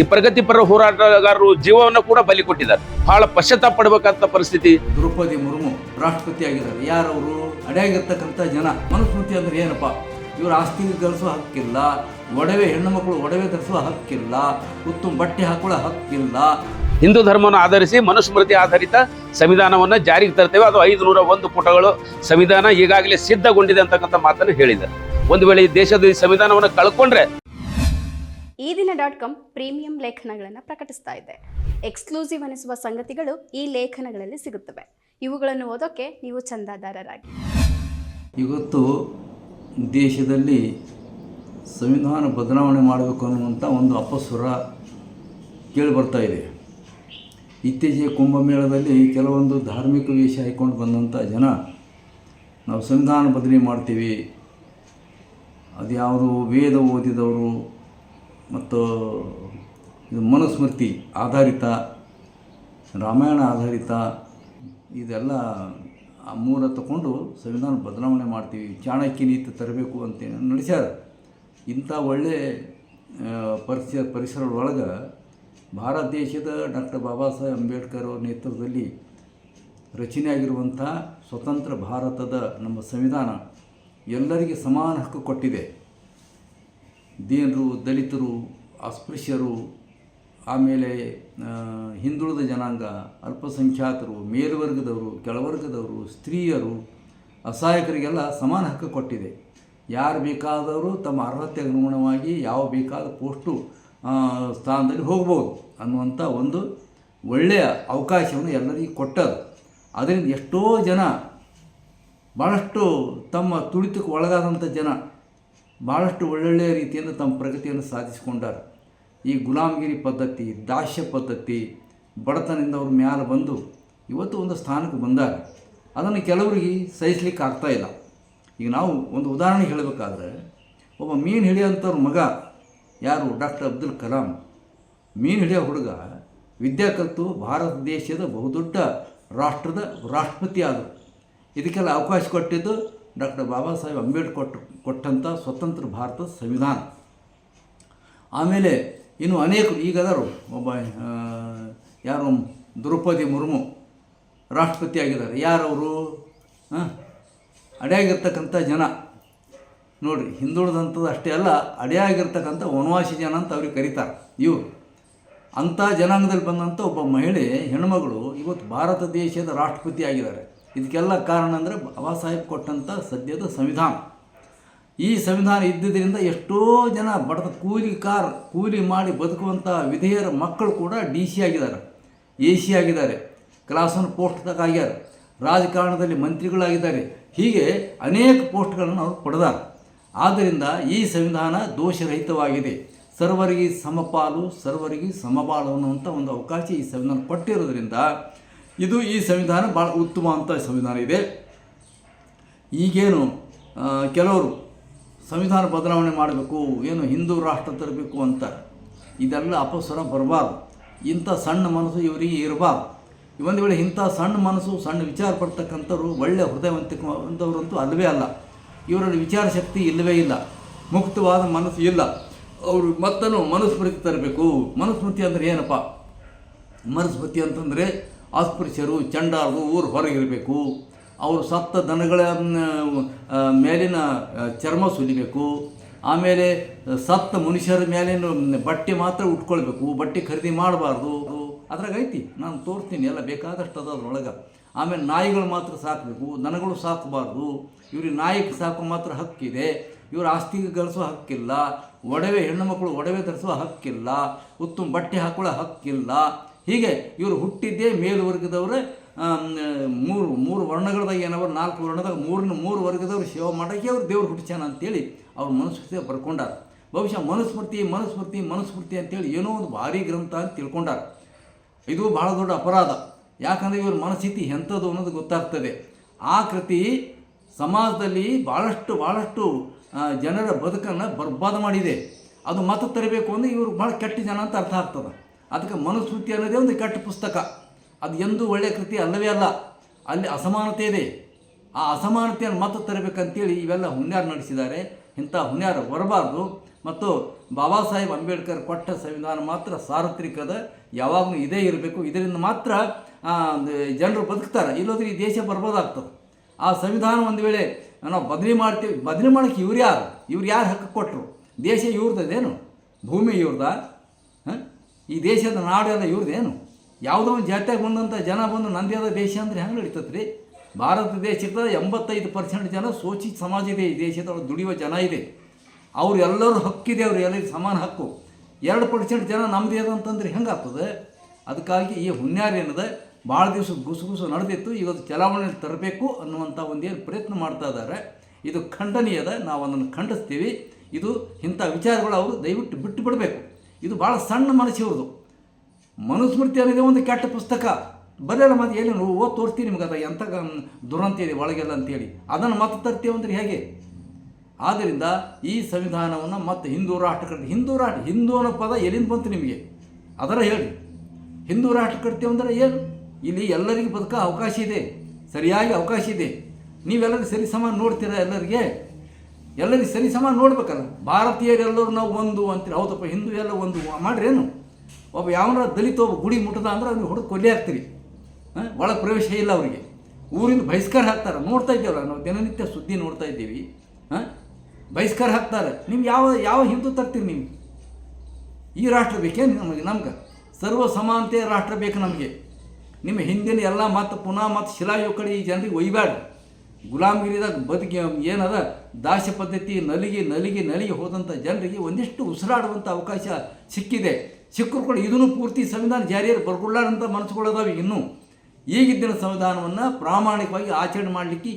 ಈ ಪ್ರಗತಿಪರ ಹೋರಾಟಗಾರರು ಜೀವವನ್ನು ಕೂಡ ಬಲಿ ಕೊಟ್ಟಿದ್ದಾರೆ. ಬಹಳ ಪಶ್ಚಾತ್ತಾಪ ಪಡಬೇಕಂತ ಪರಿಸ್ಥಿತಿ. ದ್ರೌಪದಿ ಮುರ್ಮು ರಾಷ್ಟ್ರಪತಿ ಆಗಿದ್ದಾರೆ ಯಾರವರು? ಅಡೆಯಾಗಿರ್ತಕ್ಕಂಥ ಜನ. ಮನುಸ್ಮೃತಿ ಅಂದ್ರೆ ಏನಪ್ಪ? ಇವರು ಆಸ್ತಿ ಧರಿಸುವ ಹಕ್ಕಿಲ್ಲ. ಒಡವೆ ಹೆಣ್ಣು ಮಕ್ಕಳು ಒಡವೆ ಧರಿಸುವ ಹಕ್ಕಿಲ್ಲ. ಉತ್ತಮ ಬಟ್ಟೆ ಹಾಕೊಳ್ಳೋ ಹಕ್ಕಿಲ್ಲ. ಹಿಂದೂ ಧರ್ಮವನ್ನು ಆಧರಿಸಿ ಮನುಸ್ಮೃತಿ ಆಧಾರಿತ ಸಂವಿಧಾನವನ್ನು ಜಾರಿಗೆ ತರ್ತೇವೆ. ಅದು ಐದು ನೂರ ಒಂದು ಪುಟಗಳು. ಸಂವಿಧಾನ ಈಗಾಗಲೇ ಸಿದ್ಧಗೊಂಡಿದೆ ಅಂತಕ್ಕಂಥ ಮಾತನ್ನು ಹೇಳಿದ್ದಾರೆ. ಒಂದು ವೇಳೆ ಈ ದೇಶದ ಈ ಸಂವಿಧಾನವನ್ನು ಕಳ್ಕೊಂಡ್ರೆ ಈ ದಿನ ಡಾಟ್ ಕಾಮ್ ಪ್ರೀಮಿಯಂ ಲೇಖನಗಳನ್ನು ಪ್ರಕಟಿಸ್ತಾ ಇದೆ. ಎಕ್ಸ್ಕ್ಲೂಸಿವ್ ಅನಿಸುವ ಸಂಗತಿಗಳು ಈ ಲೇಖನಗಳಲ್ಲಿ ಸಿಗುತ್ತವೆ. ಇವುಗಳನ್ನು ಓದೋಕೆ ನೀವು ಚಂದಾದಾರರಾಗಿ. ಇವತ್ತು ದೇಶದಲ್ಲಿ ಸಂವಿಧಾನ ಬದಲಾವಣೆ ಮಾಡಬೇಕು ಅನ್ನುವಂಥ ಒಂದು ಅಪಸ್ವರ ಕೇಳಿ ಬರ್ತಾ ಇದೆ. ಇತ್ತೀಚೆಗೆ ಕುಂಭಮೇಳದಲ್ಲಿ ಕೆಲವೊಂದು ಧಾರ್ಮಿಕ ವೇಷ ಹಾಕ್ಕೊಂಡು ಬಂದಂಥ ಜನ ನಾವು ಸಂವಿಧಾನ ಬದಲಿ ಮಾಡ್ತೀವಿ. ಅದು ಯಾವುದು ವೇದ ಓದಿದವರು ಮತ್ತು ಇದು ಮನುಸ್ಮೃತಿ ಆಧಾರಿತ, ರಾಮಾಯಣ ಆಧಾರಿತ, ಇದೆಲ್ಲ ಆ ಮೂಲ ತಗೊಂಡು ಸಂವಿಧಾನ ಬದಲಾವಣೆ ಮಾಡ್ತೀವಿ. ಚಾಣಕ್ಯ ನೀತಿ ತರಬೇಕು ಅಂತ ನಡೆಸ್ಯಾರ. ಇಂಥ ಒಳ್ಳೆ ಪರಿಸ ಪರಿಸರ ಪರಿಸರದೊಳಗೆ ಭಾರತ ದೇಶದ ಡಾಕ್ಟರ್ ಬಾಬಾ ಸಾಹೇಬ್ ಅಂಬೇಡ್ಕರ್ ಅವರ ನೇತೃತ್ವದಲ್ಲಿ ರಚನೆಯಾಗಿರುವಂಥ ಸ್ವತಂತ್ರ ಭಾರತದ ನಮ್ಮ ಸಂವಿಧಾನ ಎಲ್ಲರಿಗೆ ಸಮಾನ ಹಕ್ಕು ಕೊಟ್ಟಿದೆ. ದೀನರು, ದಲಿತರು, ಅಸ್ಪೃಶ್ಯರು, ಆಮೇಲೆ ಹಿಂದುಳಿದ ಜನಾಂಗ, ಅಲ್ಪಸಂಖ್ಯಾತರು, ಮೇಲ್ವರ್ಗದವರು, ಕೆಳವರ್ಗದವರು, ಸ್ತ್ರೀಯರು, ಅಸಹಾಯಕರಿಗೆಲ್ಲ ಸಮಾನ ಹಕ್ಕು ಕೊಟ್ಟಿದೆ. ಯಾರು ಬೇಕಾದವರು ತಮ್ಮ ಅರ್ಹತೆ ಅನುಗುಣವಾಗಿ ಯಾವ ಬೇಕಾದ ಪೋಸ್ಟು ಸ್ಥಾನದಲ್ಲಿ ಹೋಗ್ಬೋದು ಅನ್ನುವಂಥ ಒಂದು ಒಳ್ಳೆಯ ಅವಕಾಶವನ್ನು ಎಲ್ಲರಿಗೂ ಕೊಟ್ಟದು ಅದರಿಂದ ಎಷ್ಟೋ ಜನ ಭಾಳಷ್ಟು ತಮ್ಮ ತುಳಿತಕ್ಕೆ ಒಳಗಾದಂಥ ಜನ ಭಾಳಷ್ಟು ಒಳ್ಳೊಳ್ಳೆಯ ರೀತಿಯಿಂದ ತಮ್ಮ ಪ್ರಗತಿಯನ್ನು ಸಾಧಿಸಿಕೊಂಡರು. ಈ ಗುಲಾಮಗಿರಿ ಪದ್ಧತಿ, ದಾಸ್ಯ ಪದ್ಧತಿ, ಬಡತನದಿಂದ ಅವ್ರ ಮ್ಯಾಲೆ ಬಂದು ಇವತ್ತು ಒಂದು ಸ್ಥಾನಕ್ಕೆ ಬಂದಾಗ ಅದನ್ನು ಕೆಲವರಿಗೆ ಸಹಿಸ್ಲಿಕ್ಕೆ ಆಗ್ತಾ ಇಲ್ಲ. ಈಗ ನಾವು ಒಂದು ಉದಾಹರಣೆ ಹೇಳಬೇಕಾದ್ರೆ, ಒಬ್ಬ ಮೀನು ಹಿಡಿಯೋಂಥವ್ರ ಮಗ ಯಾರು? ಡಾಕ್ಟರ್ ಅಬ್ದುಲ್ ಕಲಾಂ. ಮೀನು ಹಿಡಿಯೋ ಹುಡುಗ ವಿದ್ಯಾ ಕಲಿತು ಭಾರತ ದೇಶದ ಬಹುದೊಡ್ಡ ರಾಷ್ಟ್ರದ ರಾಷ್ಟ್ರಪತಿ ಆದರು ಇದಕ್ಕೆಲ್ಲ ಅವಕಾಶ ಕೊಟ್ಟಿದ್ದು ಡಾಕ್ಟರ್ ಬಾಬಾ ಸಾಹೇಬ್ ಅಂಬೇಡ್ಕರ್ ಕೊಟ್ಟು ಕೊಟ್ಟಂಥ ಸ್ವತಂತ್ರ ಭಾರತದ ಸಂವಿಧಾನ. ಆಮೇಲೆ ಇನ್ನು ಅನೇಕ ಈಗ ಅದಾರು ಒಬ್ಬ ಯಾರು ದ್ರೌಪದಿ ಮುರ್ಮು ರಾಷ್ಟ್ರಪತಿ ಆಗಿದ್ದಾರೆ. ಯಾರವರು? ಅಡಿಯಾಗಿರ್ತಕ್ಕಂಥ ಜನ. ನೋಡಿರಿ, ಹಿಂದುಳಿದಂಥದ್ದು ಅಷ್ಟೇ ಅಲ್ಲ, ಅಡೆಯಾಗಿರ್ತಕ್ಕಂಥ ವನವಾಸಿ ಜನ ಅಂತ ಅವ್ರಿಗೆ ಕರೀತಾರೆ ಇವರು. ಅಂಥ ಜನಾಂಗದಲ್ಲಿ ಬಂದಂಥ ಒಬ್ಬ ಮಹಿಳೆ ಹೆಣ್ಮಗಳು ಇವತ್ತು ಭಾರತ ದೇಶದ ರಾಷ್ಟ್ರಪತಿ ಆಗಿದ್ದಾರೆ. ಇದಕ್ಕೆಲ್ಲ ಕಾರಣ ಅಂದರೆ ಬಾಬಾ ಸಾಹೇಬ್ ಕೊಟ್ಟಂಥ ಸದ್ಯದ ಸಂವಿಧಾನ. ಈ ಸಂವಿಧಾನ ಇದ್ದಿದ್ದರಿಂದ ಎಷ್ಟೋ ಜನ ಬಡದ ಕೂಲಿ ಕಾರ್ ಕೂಲಿ ಮಾಡಿ ಬದುಕುವಂಥ ವಿಧೇಯರ ಮಕ್ಕಳು ಕೂಡ ಡಿ ಸಿ ಆಗಿದ್ದಾರೆ, ಎ ಸಿ ಆಗಿದ್ದಾರೆ ಕ್ಲಾಸ್ ಒನ್ ಪೋಸ್ಟ್ದಾಗ ಆಗ್ಯಾರ, ರಾಜಕಾರಣದಲ್ಲಿ ಮಂತ್ರಿಗಳಾಗಿದ್ದಾರೆ, ಹೀಗೆ ಅನೇಕ ಪೋಸ್ಟ್ಗಳನ್ನು ಅವರು ಪಡೆದಾರೆ. ಆದ್ದರಿಂದ ಈ ಸಂವಿಧಾನ ದೋಷರಹಿತವಾಗಿದೆ. ಸರ್ವರಿಗೆ ಸಮಪಾಲು, ಸರ್ವರಿಗೆ ಸಮಬಾಳು ಅನ್ನುವಂಥ ಒಂದು ಅವಕಾಶ ಈ ಸಂವಿಧಾನ ಕೊಟ್ಟಿರೋದ್ರಿಂದ ಇದು ಈ ಸಂವಿಧಾನ ಭಾಳ ಉತ್ತಮ ಅಂತ ಸಂವಿಧಾನ ಇದೆ. ಈಗೇನು ಕೆಲವರು ಸಂವಿಧಾನ ಬದಲಾವಣೆ ಮಾಡಬೇಕು, ಏನು ಹಿಂದೂ ರಾಷ್ಟ್ರ ತರಬೇಕು ಅಂತ, ಇದೆಲ್ಲ ಅಪಸ್ವರ ಬರಬಾರ್ದು. ಇಂಥ ಸಣ್ಣ ಮನಸ್ಸು ಇವರಿಗೆ ಇರಬಾರ್ದು. ಒಂದು ವೇಳೆ ಇಂಥ ಸಣ್ಣ ಮನಸ್ಸು, ಸಣ್ಣ ವಿಚಾರ ಪಡ್ತಕ್ಕಂಥವ್ರು ಒಳ್ಳೆಯ ಹೃದಯವಂತಿಕವಂಥವ್ರಂತೂ ಅಲ್ಲವೇ ಅಲ್ಲ. ಇವರಲ್ಲಿ ವಿಚಾರ ಶಕ್ತಿ ಇಲ್ಲವೇ ಇಲ್ಲ. ಮುಕ್ತವಾದ ಮನಸ್ಸು ಇಲ್ಲ. ಅವರು ಮತ್ತೂ ಮನುಸ್ಮೃತಿ ತರಬೇಕು. ಮನುಸ್ಮೃತಿ ಅಂದರೆ ಏನಪ್ಪ? ಮನುಸ್ಮೃತಿ ಅಂತಂದರೆ ಅಸ್ಪೃಶ್ಯರು ಚಂಡಾರರು ಊರು ಹೊರಗಿರಬೇಕು. ಅವರು ಸತ್ತ ದನಗಳ ಮೇಲಿನ ಚರ್ಮ ಸುಲಿಬೇಕು. ಆಮೇಲೆ ಸತ್ತ ಮನುಷ್ಯರ ಮೇಲಿನ ಬಟ್ಟೆ ಮಾತ್ರ ಉಟ್ಕೊಳ್ಬೇಕು. ಬಟ್ಟೆ ಖರೀದಿ ಮಾಡಬಾರ್ದು. ಅದ್ರಾಗ ಐತಿ, ನಾನು ತೋರಿಸ್ತೀನಿ, ಎಲ್ಲ ಬೇಕಾದಷ್ಟು ಅದ ಅದ್ರೊಳಗೆ. ಆಮೇಲೆ ನಾಯಿಗಳು ಮಾತ್ರ ಸಾಕಬೇಕು, ದನಗಳು ಸಾಕಬಾರ್ದು. ಇವ್ರಿಗೆ ನಾಯಿಗೆ ಸಾಕು ಮಾತ್ರ ಹಕ್ಕಿದೆ. ಇವ್ರ ಆಸ್ತಿಗೆ ಗಳಿಸೋ ಹಕ್ಕಿಲ್ಲ. ಒಡವೆ, ಹೆಣ್ಣು ಮಕ್ಕಳು ಒಡವೆ ಧರಿಸೋ ಹಕ್ಕಿಲ್ಲ. ಉತ್ತಮ ಬಟ್ಟೆ ಹಾಕೊಳ್ಳೋ ಹಕ್ಕಿಲ್ಲ. ಹೀಗೆ ಇವರು ಹುಟ್ಟಿದ್ದೇ ಮೇಲುವರ್ಗದವರು ಮೂರು ಮೂರು ವರ್ಣಗಳದಾಗ ಏನವರು, ನಾಲ್ಕು ವರ್ಣದಾಗ ಮೂರನ್ನು ಮೂರು ವರ್ಗದವರು ಸೇವೆ ಮಾಡೋಕ್ಕೆ ಅವ್ರು ದೇವ್ರು ಹುಟ್ಟಿಸ್ಯಾನ ಅಂತೇಳಿ ಅವ್ರ ಮನುಸ್ಮೃತಿ ಬರ್ಕೊಂಡಾರ ಬಹುಶಃ ಮನುಸ್ಮೃತಿ ಮನುಸ್ಮೃತಿ ಮನುಸ್ಮೃತಿ ಅಂತೇಳಿ ಏನೋ ಒಂದು ಭಾರಿ ಗ್ರಂಥ ಅಂತ ತಿಳ್ಕೊಂಡಾರ. ಇದು ಬಹಳ ದೊಡ್ಡ ಅಪರಾಧ. ಯಾಕಂದರೆ ಇವ್ರ ಮನಸ್ಥಿತಿ ಎಂಥದ್ದು ಅನ್ನೋದು ಗೊತ್ತಾಗ್ತದೆ. ಆ ಕೃತಿ ಸಮಾಜದಲ್ಲಿ ಭಾಳಷ್ಟು ಭಾಳಷ್ಟು ಜನರ ಬದುಕನ್ನು ಬರ್ಬಾದ ಮಾಡಿದೆ. ಅದು ಮತ್ತೆ ತರಬೇಕು ಅಂದರೆ ಇವರು ಭಾಳ ಕೆಟ್ಟ ಜನ ಅಂತ ಅರ್ಥ ಆಗ್ತದೆ. ಅದಕ್ಕೆ ಮನುಸ್ಮೃತಿ ಅನ್ನೋದೇ ಒಂದು ಕೆಟ್ಟ ಪುಸ್ತಕ. ಅದು ಎಂದೂ ಒಳ್ಳೆಯ ಕೃತಿ ಅಲ್ಲವೇ ಅಲ್ಲ. ಅಲ್ಲಿ ಅಸಮಾನತೆ ಇದೆ. ಆ ಅಸಮಾನತೆಯನ್ನು ಮತ್ತೆ ತರಬೇಕಂತೇಳಿ ಇವೆಲ್ಲ ಹುನ್ಯಾರ ನಡೆಸಿದ್ದಾರೆ. ಇಂಥ ಹುನ್ಯಾರ ಬರಬಾರ್ದು. ಮತ್ತು ಬಾಬಾ ಸಾಹೇಬ್ ಅಂಬೇಡ್ಕರ್ ಕೊಟ್ಟ ಸಂವಿಧಾನ ಮಾತ್ರ ಸಾರ್ವತ್ರಿಕದ, ಯಾವಾಗಲೂ ಇದೇ ಇರಬೇಕು. ಇದರಿಂದ ಮಾತ್ರ ಜನರು ಬದುಕ್ತಾರೆ. ಇಲ್ಲೋದ್ರೆ ಈ ದೇಶ ಬರ್ಬೋದಾಗ್ತದೆ. ಆ ಸಂವಿಧಾನ ಒಂದು ವೇಳೆ, ನಾವು ಬದಲಿ ಮಾಡ್ತೀವಿ. ಬದಲಿ ಮಾಡೋಕ್ಕೆ ಇವ್ರು ಯಾರು? ಇವ್ರು ಯಾರು ಹಕ್ಕು ಕೊಟ್ಟರು ದೇಶ ಇವ್ರದ್ದೇನು ಭೂಮಿ ಇವ್ರದ ಹಾಂ ಈ ದೇಶದ ನಾಡೆಲ್ಲ ಇವ್ರದ್ದೇನು ಯಾವುದೋ ಒಂದು ಜಾತ್ಯಾಗ ಬಂದಂಥ ಜನ ಬಂದು ನಂದೇದ ದೇಶ ಅಂದರೆ ಹೆಂಗೆ ನಡೀತದೆ ರೀ ಭಾರತ ದೇಶದ ಎಂಬತ್ತೈದು ಪರ್ಸೆಂಟ್ ಜನ ಶೋಷಿತ ಸಮಾಜ ಇದೆ, ಈ ದೇಶದೊಳಗೆ ದುಡಿಯುವ ಜನ ಇದೆ. ಅವ್ರು ಎಲ್ಲರೂ ಹಕ್ಕಿದೆ, ಅವ್ರು ಎಲ್ಲರಿಗೂ ಸಮಾನ ಹಕ್ಕು. ಎರಡು ಪರ್ಸೆಂಟ್ ಜನ ನಮ್ಮದೇ ಅಂತಂದ್ರೆ ಹೆಂಗೆ ಆಗ್ತದೆ? ಅದಕ್ಕಾಗಿ ಈ ಹುನ್ನಾರ ಏನದ? ಭಾಳ ದಿವಸ ಗುಸು ಗುಸು ನಡೆದಿತ್ತು, ಇವತ್ತು ಚಲಾವಣೆ ತರಬೇಕು ಅನ್ನುವಂಥ ಒಂದೇನು ಪ್ರಯತ್ನ ಮಾಡ್ತಾ ಇದ್ದಾರೆ. ಇದು ಖಂಡನೀಯದ ನಾವು ಅದನ್ನು ಖಂಡಿಸ್ತೀವಿ. ಇದು ಇಂಥ ವಿಚಾರಗಳು ಅವರು ದಯವಿಟ್ಟು ಬಿಟ್ಟು ಬಿಡಬೇಕು. ಇದು ಭಾಳ ಸಣ್ಣ ಮನಸ್ಸಿವ್ರದು ಮನುಸ್ಮೃತಿ ಅನ್ನೋದೇ ಒಂದು ಕೆಟ್ಟ ಪುಸ್ತಕ. ಬರೆಯಲ್ಲ ಮತ್ತೆ ನೋವು ಓದ್ ತೋರಿಸ್ತೀನಿ ನಿಮ್ಗೆ ಅದು ಎಂಥ ದುರಂತ ಇದೆ ಒಳಗೆಲ್ಲ ಅಂತೇಳಿ. ಅದನ್ನು ಮತ್ತೆ ತರ್ತೀವಂದ್ರೆ ಹೇಗೆ? ಆದ್ದರಿಂದ ಈ ಸಂವಿಧಾನವನ್ನು ಮತ್ತೆ ಹಿಂದೂ ರಾಷ್ಟ್ರ ಕಟ್ಟಿ ಹಿಂದೂ ರಾಷ್ಟ್ರ ಹಿಂದೂ ಅನ್ನೋ ಪದ ಎಲ್ಲಿಂದ ಬಂತು ನಿಮಗೆ? ಅದರ ಹೇಳಿ. ಹಿಂದೂ ರಾಷ್ಟ್ರ ಕಟ್ತೀವಿ ಅಂದರೆ ಏನು? ಇಲ್ಲಿ ಎಲ್ಲರಿಗೂ ಬದುಕ ಅವಕಾಶ ಇದೆ. ಸರಿಯಾಗಿ ಅವಕಾಶ ಇದೆ. ನೀವೆಲ್ಲರೂ ಸರಿ ಸಮಾನ ನೋಡ್ತೀರಾ ಎಲ್ಲರಿಗೆ? ಎಲ್ಲರಿಗೂ ಸರಿ ಸಮಾನ ನೋಡ್ಬೇಕಲ್ಲ. ಭಾರತೀಯರೆಲ್ಲರೂ ನಾವು ಒಂದು ಅಂತೀರಿ. ಹೌದಪ್ಪ ಹಿಂದೂ ಎಲ್ಲ ಒಂದು. ಮಾಡ್ರೇನು ಒಬ್ಬ ಯಾವನ ದಲಿತ ಒಬ್ಬ ಗುಡಿ ಮುಟ್ಟದ ಅಂದ್ರೆ ಅವ್ನಿಗೆ ಹೊಡೆದು ಕೊಲ್ಲಿ ಹಾಕ್ತೀರಿ. ಒಳಗೆ ಪ್ರವೇಶ ಇಲ್ಲ ಅವರಿಗೆ. ಊರಿಂದ ಬಹಿಷ್ಕಾರ ಹಾಕ್ತಾರೆ. ನೋಡ್ತಾ ಇದ್ದೇವಲ್ಲ, ನಾವು ದಿನನಿತ್ಯ ಸುದ್ದಿ ನೋಡ್ತಾ ಇದ್ದೀವಿ. ಹಾಂ? ಬಹಿಷ್ಕಾರ ಹಾಕ್ತಾರೆ. ನಿಮ್ಗೆ ಯಾವ ಯಾವ ಹಿಂದೂ ತರ್ತೀರಿ ನೀವು? ಈ ರಾಷ್ಟ್ರ ಬೇಕೇನು ನಮಗೆ, ನಮ್ಗೆ? ಸರ್ವ ಸಮಾನತೆಯ ರಾಷ್ಟ್ರ ಬೇಕು ನಮಗೆ. ನಿಮ್ಮ ಹಿಂದಿನ ಎಲ್ಲ ಮತ್ತು ಪುನಃ ಮತ್ತು ಶಿಲಾ ಕಡೆ ಈ ಜನರಿಗೆ ಒಯ್ಬೇಡ ಗುಲಾಮಗಿರಿದಾಗ ಬದುಕಿ ಏನದ? ದಾಸ್ಯ ಪದ್ಧತಿ ನಲಿಗೆ ನಲಿಗೆ ನಲಿಗೆ ಹೋದಂಥ ಜನರಿಗೆ ಒಂದಿಷ್ಟು ಉಸಿರಾಡುವಂಥ ಅವಕಾಶ ಸಿಕ್ಕಿದೆ. ಸಿಕ್ಕರು ಕೂಡ ಇದನ್ನು ಪೂರ್ತಿ ಸಂವಿಧಾನ ಜಾರಿಯಲ್ಲಿ ಬರ್ಕೊಳ್ಳಾರಂಥ ಮನಸ್ಸುಗಳದಾವೆ ಇನ್ನೂ. ಈಗಿದ್ದಿನ ಸಂವಿಧಾನವನ್ನು ಪ್ರಾಮಾಣಿಕವಾಗಿ ಆಚರಣೆ ಮಾಡಲಿಕ್ಕೆ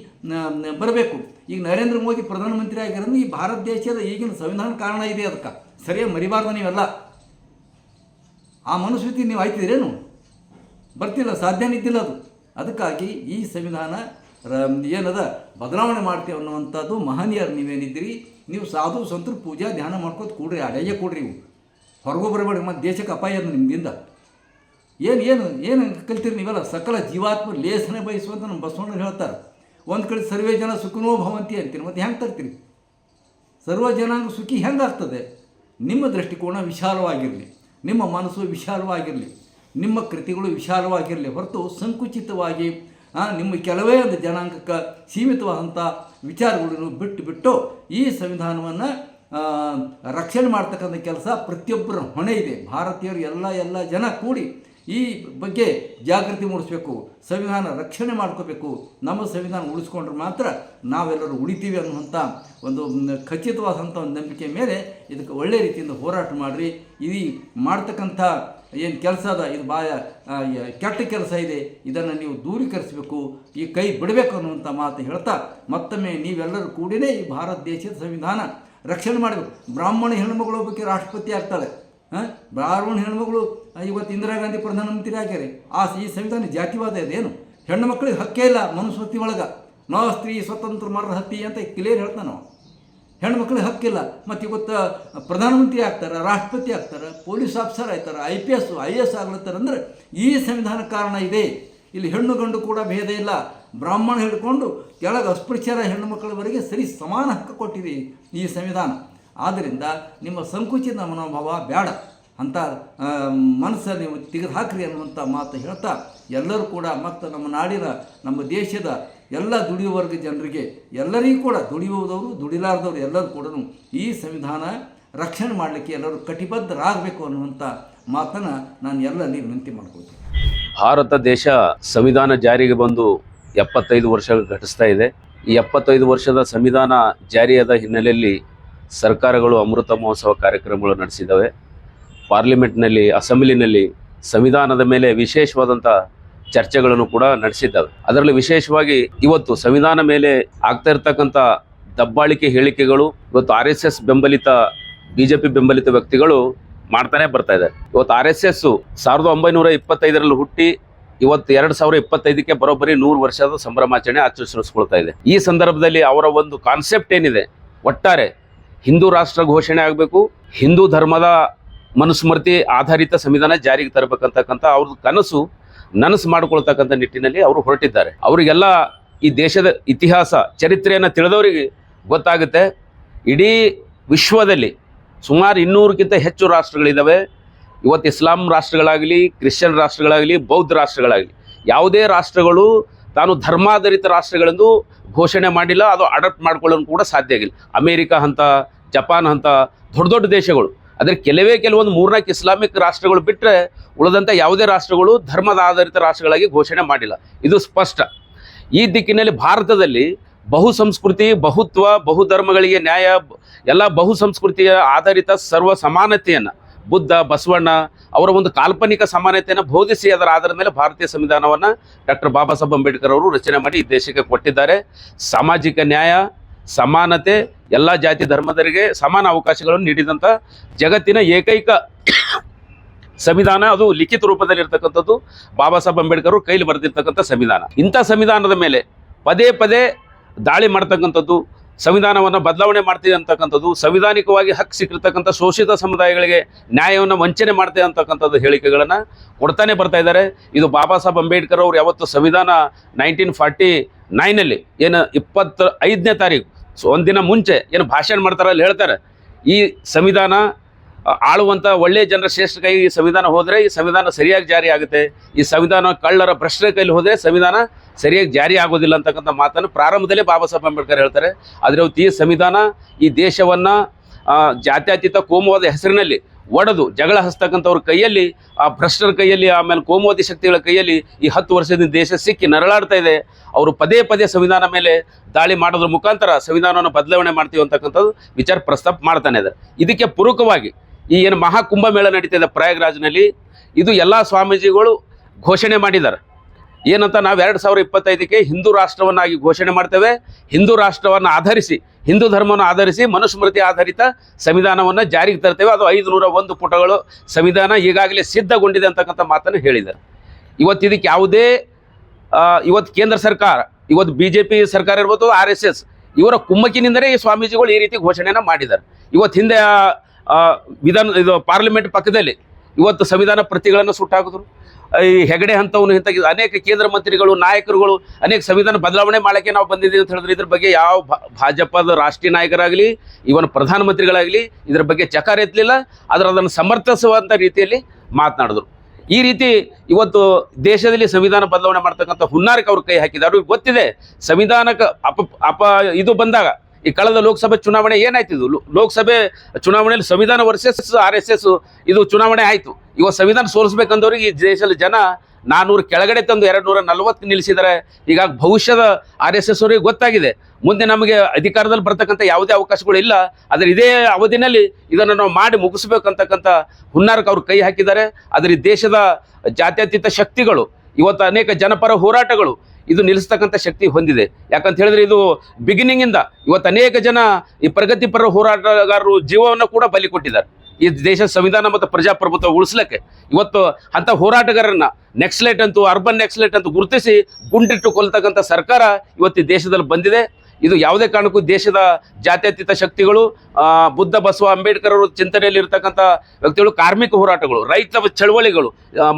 ಬರಬೇಕು. ಈಗ ನರೇಂದ್ರ ಮೋದಿ ಪ್ರಧಾನಮಂತ್ರಿ ಆಗಿರೋದು ಈ ಭಾರತ ದೇಶದ ಈಗಿನ ಸಂವಿಧಾನ ಕಾರಣ ಇದೆ ಅದಕ್ಕೆ. ಸರಿಯಾಗಿ ಮರಿಬಾರ್ದು ನೀವೆಲ್ಲ. ಆ ಮನಸ್ಥಿತಿ ನೀವು ಆಯ್ತಿದ್ರೇನು ಬರ್ತಿಲ್ಲ, ಸಾಧ್ಯನೇ ಇದ್ದಿಲ್ಲ ಅದು. ಅದಕ್ಕಾಗಿ ಈ ಸಂವಿಧಾನ ಏನದ? ಬದಲಾವಣೆ ಮಾಡ್ತೀವಿ ಅನ್ನುವಂಥದ್ದು ಮಹನೀಯರು ನೀವೇನಿದ್ದೀರಿ? ನೀವು ಸಾಧು, ಸಂತರು, ಪೂಜಾ, ಧ್ಯಾನ ಮಾಡ್ಕೋತ ಕೂಡ್ರಿ, ಅಡಯ್ಯ ಕೊಡ್ರಿ ಇವು. ಹೊರಗೂ ಬರಬೇಡಿ ಮತ್ತು ದೇಶಕ್ಕೆ ಅಪಾಯ ಅದು ನಿಮ್ಮಿಂದ ಏನು ಏನು ಏನು ಕಲ್ತೀರಿ ನೀವೆಲ್ಲ? ಸಕಲ ಜೀವಾತ್ಮ ಲೇಸನೆ ಬಯಸುವಂತ ನಮ್ಮ ಬಸವಣ್ಣ ಹೇಳ್ತಾರೆ. ಒಂದು ಕಡೆ ಸರ್ವೇ ಜನ ಸುಖನೋ ಭವಂತಿ ಅಂತೀರಿ, ಮತ್ತು ಹೆಂಗೆ ತರ್ತೀರಿ? ಸರ್ವ ಜನಾಂಗ ಸುಖಿ ಹೆಂಗಾಗ್ತದೆ ನಿಮ್ಮ ದೃಷ್ಟಿಕೋನ ವಿಶಾಲವಾಗಿರಲಿ, ನಿಮ್ಮ ಮನಸ್ಸು ವಿಶಾಲವಾಗಿರಲಿ, ನಿಮ್ಮ ಕೃತಿಗಳು ವಿಶಾಲವಾಗಿರಲಿ ಹೊರತು ಸಂಕುಚಿತವಾಗಿ ನಿಮ್ಮ ಕೆಲವೇ ಒಂದು ಜನಾಂಗಕ್ಕೆ ಸೀಮಿತವಾದಂಥ ವಿಚಾರಗಳನ್ನು ಬಿಟ್ಟು ಬಿಟ್ಟು ಈ ಸಂವಿಧಾನವನ್ನು ರಕ್ಷಣೆ ಮಾಡ್ತಕ್ಕಂಥ ಕೆಲಸ ಪ್ರತಿಯೊಬ್ಬರ ಹೊಣೆ ಇದೆ. ಭಾರತೀಯರು ಎಲ್ಲ ಎಲ್ಲ ಜನ ಕೂಡಿ ಈ ಬಗ್ಗೆ ಜಾಗೃತಿ ಮೂಡಿಸಬೇಕು, ಸಂವಿಧಾನ ರಕ್ಷಣೆ ಮಾಡ್ಕೋಬೇಕು. ನಮ್ಮ ಸಂವಿಧಾನ ಉಳಿಸ್ಕೊಂಡ್ರೆ ಮಾತ್ರ ನಾವೆಲ್ಲರೂ ಉಳಿತೀವಿ ಅನ್ನುವಂಥ ಒಂದು ಖಚಿತವಾದಂಥ ಒಂದು ನಂಬಿಕೆ ಮೇಲೆ ಇದಕ್ಕೆ ಒಳ್ಳೆಯ ರೀತಿಯಿಂದ ಹೋರಾಟ ಮಾಡಿರಿ. ಇದು ಮಾಡ್ತಕ್ಕಂಥ ಏನು ಕೆಲಸ ಅದ? ಇದು ಬಾಯ ಕೆಟ್ಟ ಕೆಲಸ ಇದೆ. ಇದನ್ನು ನೀವು ದೂರೀಕರಿಸಬೇಕು. ಈ ಕೈ ಬಿಡಬೇಕು ಅನ್ನುವಂಥ ಮಾತು ಹೇಳ್ತಾ ಮತ್ತೊಮ್ಮೆ ನೀವೆಲ್ಲರೂ ಕೂಡಿನೇ ಈ ಭಾರತ ದೇಶದ ಸಂವಿಧಾನ ರಕ್ಷಣೆ ಮಾಡಬೇಕು. ಬ್ರಾಹ್ಮಣ ಹೆಣ್ಮಗಳು ಬಗ್ಗೆ ರಾಷ್ಟ್ರಪತಿ ಆಗ್ತಾಳೆ. ಹಾಂ ಬ್ರಾಹ್ಮಣ ಹೆಣ್ಮಗಳು ಇವತ್ತು ಇಂದಿರಾ ಗಾಂಧಿ ಪ್ರಧಾನಮಂತ್ರಿ ಆಗ್ಯಾರೆ. ಆ, ಈ ಸಂವಿಧಾನ ಜಾತಿವಾದ ಇದೇನು ಹೆಣ್ಣು ಮಕ್ಕಳಿಗೆ ಹಕ್ಕೇ ಇಲ್ಲ ಮನುಸ್ಮೃತಿ ಒಳಗೆ. ನಾವು ಸ್ತ್ರೀ ಸ್ವತಂತ್ರ ಮರ ಹತ್ತಿ ಅಂತ ಕ್ಲಿಯರ್ ಹೇಳ್ತಾನೆ ನಾವು ಹೆಣ್ಣು ಮಕ್ಕಳಿಗೆ ಹಕ್ಕಿಲ್ಲ. ಮತ್ತು ಇವತ್ತು ಪ್ರಧಾನಮಂತ್ರಿ ಆಗ್ತಾರೆ, ರಾಷ್ಟ್ರಪತಿ ಆಗ್ತಾರೆ, police officer ಆಯ್ತಾರೆ, I P S, I S ಆಗ್ಲತ್ತಾರೆ ಅಂದರೆ ಈ ಸಂವಿಧಾನ ಕಾರಣ ಇದೆ. ಇಲ್ಲಿ ಹೆಣ್ಣು ಗಂಡು ಕೂಡ ಭೇದ ಇಲ್ಲ. ಬ್ರಾಹ್ಮಣ ಹಿಡ್ಕೊಂಡು ಕೆಳಗೆ ಅಸ್ಪೃಶ್ಯರ ಹೆಣ್ಣು ಮಕ್ಕಳವರೆಗೆ ಸರಿ ಸಮಾನ ಹಕ್ಕು ಕೊಟ್ಟಿದೆ ಈ ಸಂವಿಧಾನ. ಆದ್ದರಿಂದ ನಿಮ್ಮ ಸಂಕುಚಿತ ಮನೋಭಾವ ಬೇಡ ಅಂತ ಮನಸ್ಸನ್ನು ನೀವು ತೆಗೆದು ಹಾಕ್ರಿ ಅನ್ನುವಂಥ ಮಾತು ಹೇಳ್ತಾ ಎಲ್ಲರೂ ಕೂಡ ಮತ್ತು ನಮ್ಮ ನಾಡಿನ, ನಮ್ಮ ದೇಶದ ಎಲ್ಲ ದುಡಿಯುವ ವರ್ಗ ಜನರಿಗೆ, ಎಲ್ಲರಿಗೂ ಕೂಡ ದುಡಿಯುವುದವರು ದುಡಿಲಾರದವರು ಎಲ್ಲರೂ ಕೂಡ ಈ ಸಂವಿಧಾನ ರಕ್ಷಣೆ ಮಾಡಲಿಕ್ಕೆ ಎಲ್ಲರೂ ಕಟಿಬದ್ಧರಾಗಬೇಕು ಅನ್ನುವಂಥ ಮಾತನ್ನು ನಾನು ಎಲ್ಲಲ್ಲಿ ವಿನಂತಿ ಮಾಡ್ಕೊಳ್ತೀನಿ. ಭಾರತ ದೇಶ ಸಂವಿಧಾನ ಜಾರಿಗೆ ಬಂದು ಎಪ್ಪತ್ತೈದು ವರ್ಷ ಘಟಿಸ್ತಾ ಇದೆ. ಈ ಎಪ್ಪತ್ತೈದು ವರ್ಷದ ಸಂವಿಧಾನ ಜಾರಿಯಾದ ಹಿನ್ನೆಲೆಯಲ್ಲಿ ಸರ್ಕಾರಗಳು ಅಮೃತ ಮಹೋತ್ಸವ ಕಾರ್ಯಕ್ರಮಗಳು ನಡೆಸಿದ್ದಾವೆ ಪಾರ್ಲಿಮೆಂಟ್ನಲ್ಲಿ, ಅಸೆಂಬ್ಲಿನಲ್ಲಿ ಸಂವಿಧಾನದ ಮೇಲೆ ವಿಶೇಷವಾದಂಥ ಚರ್ಚೆಗಳನ್ನು ಕೂಡ ನಡೆಸಿದ್ದಾವೆ. ಅದರಲ್ಲಿ ವಿಶೇಷವಾಗಿ ಇವತ್ತು ಸಂವಿಧಾನ ಮೇಲೆ ಆಗ್ತಾ ಇರ್ತಕ್ಕಂಥ ದಬ್ಬಾಳಿಕೆ ಹೇಳಿಕೆಗಳು, ಇವತ್ತು ಆರ್ ಎಸ್ ಎಸ್ ಬೆಂಬಲಿತ ಬಿಜೆಪಿ ಬೆಂಬಲಿತ ವ್ಯಕ್ತಿಗಳು ಮಾಡ್ತಾನೆ ಬರ್ತಾ ಇದೆ ಇವತ್ತು ಆರ್ ಎಸ್ ಎಸ್ ಸಾವಿರದ ಒಂಬೈನೂರ ಇಪ್ಪತ್ತೈದರಲ್ಲಿ ಹುಟ್ಟಿ ಇವತ್ತು ಎರಡ್ ಸಾವಿರ ಇಪ್ಪತ್ತೈದಕ್ಕೆ ಬರೋಬ್ಬರಿ ನೂರು ವರ್ಷದ ಸಂಭ್ರಮಾಚರಣೆ ಆಚರಿಸ್ಕೊಳ್ತಾ ಇದೆ. ಈ ಸಂದರ್ಭದಲ್ಲಿ ಅವರ ಒಂದು ಕಾನ್ಸೆಪ್ಟ್ ಏನಿದೆ? ಒಟ್ಟಾರೆ ಹಿಂದೂ ರಾಷ್ಟ್ರ ಘೋಷಣೆ ಆಗಬೇಕು, ಹಿಂದೂ ಧರ್ಮದ ಮನುಸ್ಮೃತಿ ಆಧಾರಿತ ಸಂವಿಧಾನ ಜಾರಿಗೆ ತರಬೇಕಂತಕ್ಕಂಥ ಅವ್ರದ್ದು ಕನಸು ನನಸು ಮಾಡಿಕೊಳ್ತಕ್ಕಂಥ ನಿಟ್ಟಿನಲ್ಲಿ ಅವರು ಹೊರಟಿದ್ದಾರೆ. ಅವರಿಗೆಲ್ಲ ಈ ದೇಶದ ಇತಿಹಾಸ, ಚರಿತ್ರೆಯನ್ನು ತಿಳಿದವರಿಗೆ ಗೊತ್ತಾಗುತ್ತೆ. ಇಡೀ ವಿಶ್ವದಲ್ಲಿ ಸುಮಾರು ಇನ್ನೂರಕ್ಕಿಂತ ಹೆಚ್ಚು ರಾಷ್ಟ್ರಗಳಿದ್ದಾವೆ ಇವತ್ತು ಇಸ್ಲಾಂ ರಾಷ್ಟ್ರಗಳಾಗಲಿ, ಕ್ರಿಶ್ಚಿಯನ್ ರಾಷ್ಟ್ರಗಳಾಗಲಿ, ಬೌದ್ಧ ರಾಷ್ಟ್ರಗಳಾಗಲಿ, ಯಾವುದೇ ರಾಷ್ಟ್ರಗಳು ತಾನು ಧರ್ಮಾಧಾರಿತ ರಾಷ್ಟ್ರಗಳೆಂದು ಘೋಷಣೆ ಮಾಡಿಲ್ಲ, ಅದು ಅಡಾಪ್ಟ್ ಮಾಡ್ಕೊಳ್ಳೋನು ಕೂಡ ಸಾಧ್ಯ ಆಗಿಲ್ಲ. ಅಮೇರಿಕಾ ಅಂತ, ಜಪಾನ್ ಅಂತ ದೊಡ್ಡ ದೊಡ್ಡ ದೇಶಗಳು ಆದರೆ ಕೆಲವೇ ಕೆಲವೊಂದು ಮೂರ್ನಾಲ್ಕು ಇಸ್ಲಾಮಿಕ್ ರಾಷ್ಟ್ರಗಳು ಬಿಟ್ಟರೆ ಉಳಿದಂಥ ಯಾವುದೇ ರಾಷ್ಟ್ರಗಳು ಧರ್ಮದ ಆಧಾರಿತ ರಾಷ್ಟ್ರಗಳಾಗಿ ಘೋಷಣೆ ಮಾಡಿಲ್ಲ. ಇದು ಸ್ಪಷ್ಟ. ಈ ದಿಕ್ಕಿನಲ್ಲಿ ಭಾರತದಲ್ಲಿ ಬಹು ಸಂಸ್ಕೃತಿ, ಬಹುತ್ವ ಬಹುಧರ್ಮಗಳಿಗೆ ನ್ಯಾಯ, ಎಲ್ಲ ಬಹು ಸಂಸ್ಕೃತಿಯ ಆಧಾರಿತ ಸರ್ವ ಸಮಾನತೆಯನ್ನು ಬುದ್ಧ, ಬಸವಣ್ಣ ಅವರ ಒಂದು ಕಾಲ್ಪನಿಕ ಸಮಾನತೆಯನ್ನು ಬೋಧಿಸಿ ಅದರ ಆಧಾರದ ಮೇಲೆ ಭಾರತೀಯ ಸಂವಿಧಾನವನ್ನು ಡಾಕ್ಟರ್ ಬಾಬಾ ಸಾಹೇಬ್ ಅಂಬೇಡ್ಕರ್ ಅವರು ರಚನೆ ಮಾಡಿ ಈ ದೇಶಕ್ಕೆ ಕೊಟ್ಟಿದ್ದಾರೆ. ಸಾಮಾಜಿಕ ನ್ಯಾಯ ಸಮಾನತೆ ಎಲ್ಲ ಜಾತಿ ಧರ್ಮದರಿಗೆ ಸಮಾನ ಅವಕಾಶಗಳನ್ನು ನೀಡಿದಂಥ ಜಗತ್ತಿನ ಏಕೈಕ ಸಂವಿಧಾನ, ಅದು ಲಿಖಿತ ರೂಪದಲ್ಲಿ ಇರತಕ್ಕಂಥದ್ದು ಬಾಬಾ ಸಾಹೇಬ್ ಅಂಬೇಡ್ಕರ್ ಕೈಲಿ ಬರೆದಿರ್ತಕ್ಕಂಥ ಸಂವಿಧಾನ. ಇಂಥ ಸಂವಿಧಾನದ ಮೇಲೆ ಪದೇ ಪದೇ ದಾಳಿ ಮಾಡ್ತಕ್ಕಂಥದ್ದು, ಸಂವಿಧಾನವನ್ನು ಬದಲಾವಣೆ ಮಾಡ್ತೀವಿ ಅಂತಕ್ಕಂಥದ್ದು, ಸಂವಿಧಾನಿಕವಾಗಿ ಹಕ್ಕು ಸಿಕ್ಕಿರ್ತಕ್ಕಂಥ ಶೋಷಿತ ಸಮುದಾಯಗಳಿಗೆ ನ್ಯಾಯವನ್ನು ವಂಚನೆ ಮಾಡ್ತೇವೆ ಅಂತಕ್ಕಂಥದ್ದು ಹೇಳಿಕೆಗಳನ್ನು ಕೊಡ್ತಾನೆ ಬರ್ತಾ ಇದ್ದಾರೆ. ಇದು ಬಾಬಾ ಸಾಹೇಬ್ ಅಂಬೇಡ್ಕರ್ ಅವರು ಯಾವತ್ತು ಸಂವಿಧಾನ ನೈನ್ಟೀನ್ ಫಾರ್ಟಿ ನೈನಲ್ಲಿ, ಏನು ಇಪ್ಪತ್ತ ಐದನೇ ತಾರೀಕು ಸೊ ಒಂದಿನ ಮುಂಚೆ ಏನು ಭಾಷಣ ಮಾಡ್ತಾರೆ ಅಲ್ಲಿ ಹೇಳ್ತಾರೆ, ಈ ಸಂವಿಧಾನ ಆಳುವಂಥ ಒಳ್ಳೆಯ ಜನರ ಶ್ರೇಷ್ಠ ಕೈ ಈ ಸಂವಿಧಾನ ಹೋದರೆ ಈ ಸಂವಿಧಾನ ಸರಿಯಾಗಿ ಜಾರಿ ಆಗುತ್ತೆ. ಈ ಸಂವಿಧಾನ ಕಳ್ಳರ ಭ್ರಷ್ಟರ ಕೈಲಿ ಹೋದರೆ ಸಂವಿಧಾನ ಸರಿಯಾಗಿ ಜಾರಿ ಆಗೋದಿಲ್ಲ ಅಂತಕ್ಕಂಥ ಮಾತನ್ನು ಪ್ರಾರಂಭದಲ್ಲೇ ಬಾಬಾ ಸಾಹೇಬ್ ಅಂಬೇಡ್ಕರ್ ಹೇಳ್ತಾರೆ. ಇವತ್ತು ಈ ಸಂವಿಧಾನ, ಈ ದೇಶವನ್ನು ಜಾತ್ಯತೀತ ಕೋಮುವಾದ ಹೆಸರಿನಲ್ಲಿ ಒಡೆದು ಜಗಳ ಹಸ್ತಕ್ಕಂಥವ್ರ ಕೈಯಲ್ಲಿ, ಆ ಭ್ರಷ್ಟರ ಕೈಯಲ್ಲಿ, ಆಮೇಲೆ ಕೋಮುವಾದಿ ಶಕ್ತಿಗಳ ಕೈಯಲ್ಲಿ ಈ ಹತ್ತು ವರ್ಷದಿಂದ ದೇಶ ಸಿಕ್ಕಿ ನರಳಾಡ್ತಾ ಇದೆ. ಅವರು ಪದೇ ಪದೇ ಸಂವಿಧಾನ ಮೇಲೆ ದಾಳಿ ಮಾಡೋದ್ರ ಮುಖಾಂತರ ಸಂವಿಧಾನವನ್ನು ಬದಲಾವಣೆ ಮಾಡ್ತೀವಿ ಅಂತಕ್ಕಂಥದ್ದು ವಿಚಾರ ಪ್ರಸ್ತಾಪ ಮಾಡ್ತಾನೆ ಇದೆ ಇದಕ್ಕೆ ಪೂರಕವಾಗಿ ಈ ಏನು ಮಹಾಕುಂಭ ಮೇಳ ಇದೆ ಪ್ರಯಾಗ್ರಾಜ್ನಲ್ಲಿ. ಇದು ಎಲ್ಲ ಸ್ವಾಮೀಜಿಗಳು ಘೋಷಣೆ ಮಾಡಿದ್ದಾರೆ. ಏನಂತ ನಾವು ಎರಡು ಸಾವಿರ ಇಪ್ಪತ್ತೈದಕ್ಕೆ ಹಿಂದೂ ರಾಷ್ಟ್ರವನ್ನಾಗಿ ಘೋಷಣೆ ಮಾಡ್ತೇವೆ. ಹಿಂದೂ ರಾಷ್ಟ್ರವನ್ನು ಆಧರಿಸಿ, ಹಿಂದೂ ಧರ್ಮವನ್ನು ಆಧರಿಸಿ, ಮನುಸ್ಮೃತಿ ಆಧಾರಿತ ಸಂವಿಧಾನವನ್ನು ಜಾರಿಗೆ ತರ್ತೇವೆ. ಅದು ಐದು ನೂರ ಒಂದು ಪುಟಗಳು ಸಂವಿಧಾನ ಈಗಾಗಲೇ ಸಿದ್ಧಗೊಂಡಿದೆ ಅಂತಕ್ಕಂಥ ಮಾತನ್ನು ಹೇಳಿದ್ದಾರೆ ಇವತ್ತು ಇದಕ್ಕೆ ಯಾವುದೇ ಇವತ್ತು ಕೇಂದ್ರ ಸರ್ಕಾರ, ಇವತ್ತು ಬಿ ಜೆ ಪಿ ಸರ್ಕಾರ ಇರ್ಬೋದು, ಆರ್ ಎಸ್ ಎಸ್, ಇವರ ಕುಮ್ಮಕ್ಕಿನಿಂದಲೇ ಈ ಸ್ವಾಮೀಜಿಗಳು ಈ ರೀತಿ ಘೋಷಣೆಯನ್ನು ಮಾಡಿದ್ದಾರೆ. ಇವತ್ತು ಹಿಂದೆ ವಿಧಾನ, ಇದು ಪಾರ್ಲಿಮೆಂಟ್ ಪಕ್ಕದಲ್ಲಿ ಇವತ್ತು ಸಂವಿಧಾನ ಪ್ರತಿಗಳನ್ನು ಸುಟ್ಟಾಕಿದ್ರು. ಈ ಹೆಗಡೆ ಹಂತವನ್ನು ಇಂಥ ಅನೇಕ ಕೇಂದ್ರ ಮಂತ್ರಿಗಳು, ನಾಯಕರುಗಳು, ಅನೇಕ ಸಂವಿಧಾನ ಬದಲಾವಣೆ ಮಾಡೋಕ್ಕೆ ನಾವು ಬಂದಿದ್ದೀವಿ ಅಂತ ಹೇಳಿದ್ರೆ ಇದ್ರ ಬಗ್ಗೆ ಯಾವ ಭಾಜಪದ ರಾಷ್ಟ್ರೀಯ ನಾಯಕರಾಗಲಿ ಇವನ್ ಪ್ರಧಾನಮಂತ್ರಿಗಳಾಗಲಿ ಇದ್ರ ಬಗ್ಗೆ ಚಕಾರ ಎತ್ತಲಿಲ್ಲ. ಆದರೆ ಅದನ್ನು ಸಮರ್ಥಿಸುವಂಥ ರೀತಿಯಲ್ಲಿ ಮಾತನಾಡಿದ್ರು. ಈ ರೀತಿ ಇವತ್ತು ದೇಶದಲ್ಲಿ ಸಂವಿಧಾನ ಬದಲಾವಣೆ ಮಾಡ್ತಕ್ಕಂಥ ಹುನ್ನಾರಕ್ಕೆ ಅವ್ರು ಕೈ ಹಾಕಿದ್ದಾರೆ. ಗೊತ್ತಿದೆ, ಸಂವಿಧಾನಕ್ಕೆ ಅಪ ಅಪ, ಇದು ಬಂದಾಗ ಈ ಕಳೆದ ಲೋಕಸಭೆ ಚುನಾವಣೆ ಏನಾಯ್ತು ಇದು? ಲೋಕಸಭೆ ಚುನಾವಣೆಯಲ್ಲಿ ಸಂವಿಧಾನ ವರ್ಸಸ್ ಆರ್ ಎಸ್ ಎಸ್ ಇದು ಚುನಾವಣೆ ಆಯಿತು. ಇವಾಗ ಸಂವಿಧಾನ ಸೋಲಿಸ್ಬೇಕಂದವ್ರಿಗೆ ಈ ದೇಶದ ಜನ ನಾನ್ನೂರು ಕೆಳಗಡೆ ತಂದು ಎರಡು ನೂರ ನಲವತ್ತು ನಿಲ್ಲಿಸಿದರೆ ಈಗಾಗ ಭವಿಷ್ಯದ ಆರ್ ಎಸ್ ಎಸ್ ಅವರಿಗೆ ಗೊತ್ತಾಗಿದೆ. ಮುಂದೆ ನಮಗೆ ಅಧಿಕಾರದಲ್ಲಿ ಬರ್ತಕ್ಕಂಥ ಯಾವುದೇ ಅವಕಾಶಗಳು ಇಲ್ಲ. ಆದರೆ ಇದೇ ಅವಧಿನಲ್ಲಿ ಇದನ್ನು ನಾವು ಮಾಡಿ ಮುಗಿಸ್ಬೇಕಂತಕ್ಕಂಥ ಹುನ್ನಾರಕ್ಕೆ ಅವರು ಕೈ ಹಾಕಿದ್ದಾರೆ. ಆದರೆ ದೇಶದ ಜಾತ್ಯತೀತ ಶಕ್ತಿಗಳು, ಇವತ್ತು ಅನೇಕ ಜನಪರ ಹೋರಾಟಗಳು ಇದು ನಿಲ್ಲಿಸ್ತಕ್ಕಂಥ ಶಕ್ತಿ ಹೊಂದಿದೆ. ಯಾಕಂತ ಹೇಳಿದ್ರೆ ಇದು ಬಿಗಿನಿಂಗಿಂದ ಇವತ್ತು ಅನೇಕ ಜನ ಈ ಪ್ರಗತಿಪರ ಹೋರಾಟಗಾರರು ಜೀವವನ್ನು ಕೂಡ ಬಲಿ ಕೊಟ್ಟಿದ್ದಾರೆ. ಈ ದೇಶದ ಸಂವಿಧಾನ ಮತ್ತು ಪ್ರಜಾಪ್ರಭುತ್ವ ಉಳಿಸ್ಲಿಕ್ಕೆ. ಇವತ್ತು ಅಂಥ ಹೋರಾಟಗಾರರನ್ನ ನೆಕ್ಸ್ಲೇಟ್ ಅಂತೂ ಅರ್ಬನ್ ನೆಕ್ಸ್ಲೇಟ್ ಅಂತೂ ಗುರುತಿಸಿ ಗುಂಡಿಟ್ಟು ಕೊಲ್ತಕ್ಕಂಥ ಸರ್ಕಾರ ಇವತ್ತು ಈ ದೇಶದಲ್ಲಿ ಬಂದಿದೆ. ಇದು ಯಾವುದೇ ಕಾರಣಕ್ಕೂ ದೇಶದ ಜಾತ್ಯತೀತ ಶಕ್ತಿಗಳು ಬುದ್ಧ, ಬಸವ ಅಂಬೇಡ್ಕರ್ ಅವರ ಚಿಂತನೆಯಲ್ಲಿ ಇರ್ತಕ್ಕಂಥ ವ್ಯಕ್ತಿಗಳು, ಕಾರ್ಮಿಕ ಹೋರಾಟಗಳು, ರೈತ ಚಳವಳಿಗಳು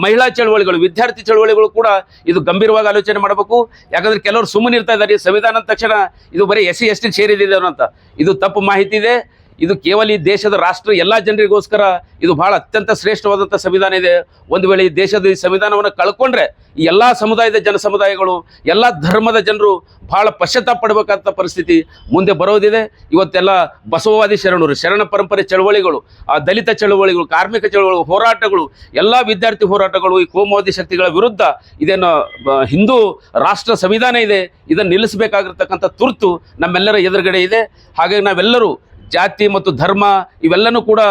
ಮಹಿಳಾ ಚಳವಳಿಗಳು, ವಿದ್ಯಾರ್ಥಿ ಚಳವಳಿಗಳು ಕೂಡ ಇದು ಗಂಭೀರವಾಗಿ ಆಲೋಚನೆ ಮಾಡಬೇಕು. ಯಾಕಂದ್ರೆ ಕೆಲವರು ಸುಮ್ಮನೆ ಇರ್ತಾ ಇದ್ದಾರೆ. ಸಂವಿಧಾನದ ಸಂವಿಧಾನ ತಕ್ಷಣ ಇದು ಬರೀ ಎಸ್ ಸಿ, ಎಸ್ ಟಿ ಸೇರಿದೆ ಅಂತ ಇದು ತಪ್ಪು ಮಾಹಿತಿ ಇದೆ. ಇದು ಕೇವಲ ಈ ದೇಶದ ರಾಷ್ಟ್ರ ಎಲ್ಲ ಜನರಿಗೋಸ್ಕರ ಇದು ಬಹಳ ಅತ್ಯಂತ ಶ್ರೇಷ್ಠವಾದಂಥ ಸಂವಿಧಾನ ಇದೆ. ಒಂದು ವೇಳೆ ಈ ದೇಶದ ಈ ಸಂವಿಧಾನವನ್ನು ಕಳ್ಕೊಂಡ್ರೆ ಈ ಎಲ್ಲ ಸಮುದಾಯದ ಜನ ಸಮುದಾಯಗಳು, ಎಲ್ಲ ಧರ್ಮದ ಜನರು ಬಹಳ ಪಶ್ಚಾತ್ತಾಪ ಪಡಬೇಕಂತ ಪರಿಸ್ಥಿತಿ ಮುಂದೆ ಬರೋದಿದೆ. ಇವತ್ತೆಲ್ಲ ಬಸವವಾದಿ ಶರಣರು, ಶರಣ ಪರಂಪರೆ ಚಳವಳಿಗಳು, ಆ ದಲಿತ ಚಳವಳಿಗಳು, ಕಾರ್ಮಿಕ ಚಳವಳಿಗಳು, ಹೋರಾಟಗಳು, ಎಲ್ಲ ವಿದ್ಯಾರ್ಥಿ ಹೋರಾಟಗಳು, ಈ ಕೋಮವಾದಿ ಶಕ್ತಿಗಳ ವಿರುದ್ಧ ಇದೇನು ಹಿಂದೂ ರಾಷ್ಟ್ರ ಸಂವಿಧಾನ ಇದೆ. ಇದನ್ನು ನಿಲ್ಲಿಸಬೇಕಾಗಿರ್ತಕ್ಕಂಥ ತುರ್ತು ನಮ್ಮೆಲ್ಲರ ಎದುರುಗಡೆ ಇದೆ. ಹಾಗಾಗಿ ನಾವೆಲ್ಲರೂ ಜಾತಿ ಮತ್ತು ಧರ್ಮ ಇವೆಲ್ಲನೂ ಕೂಡ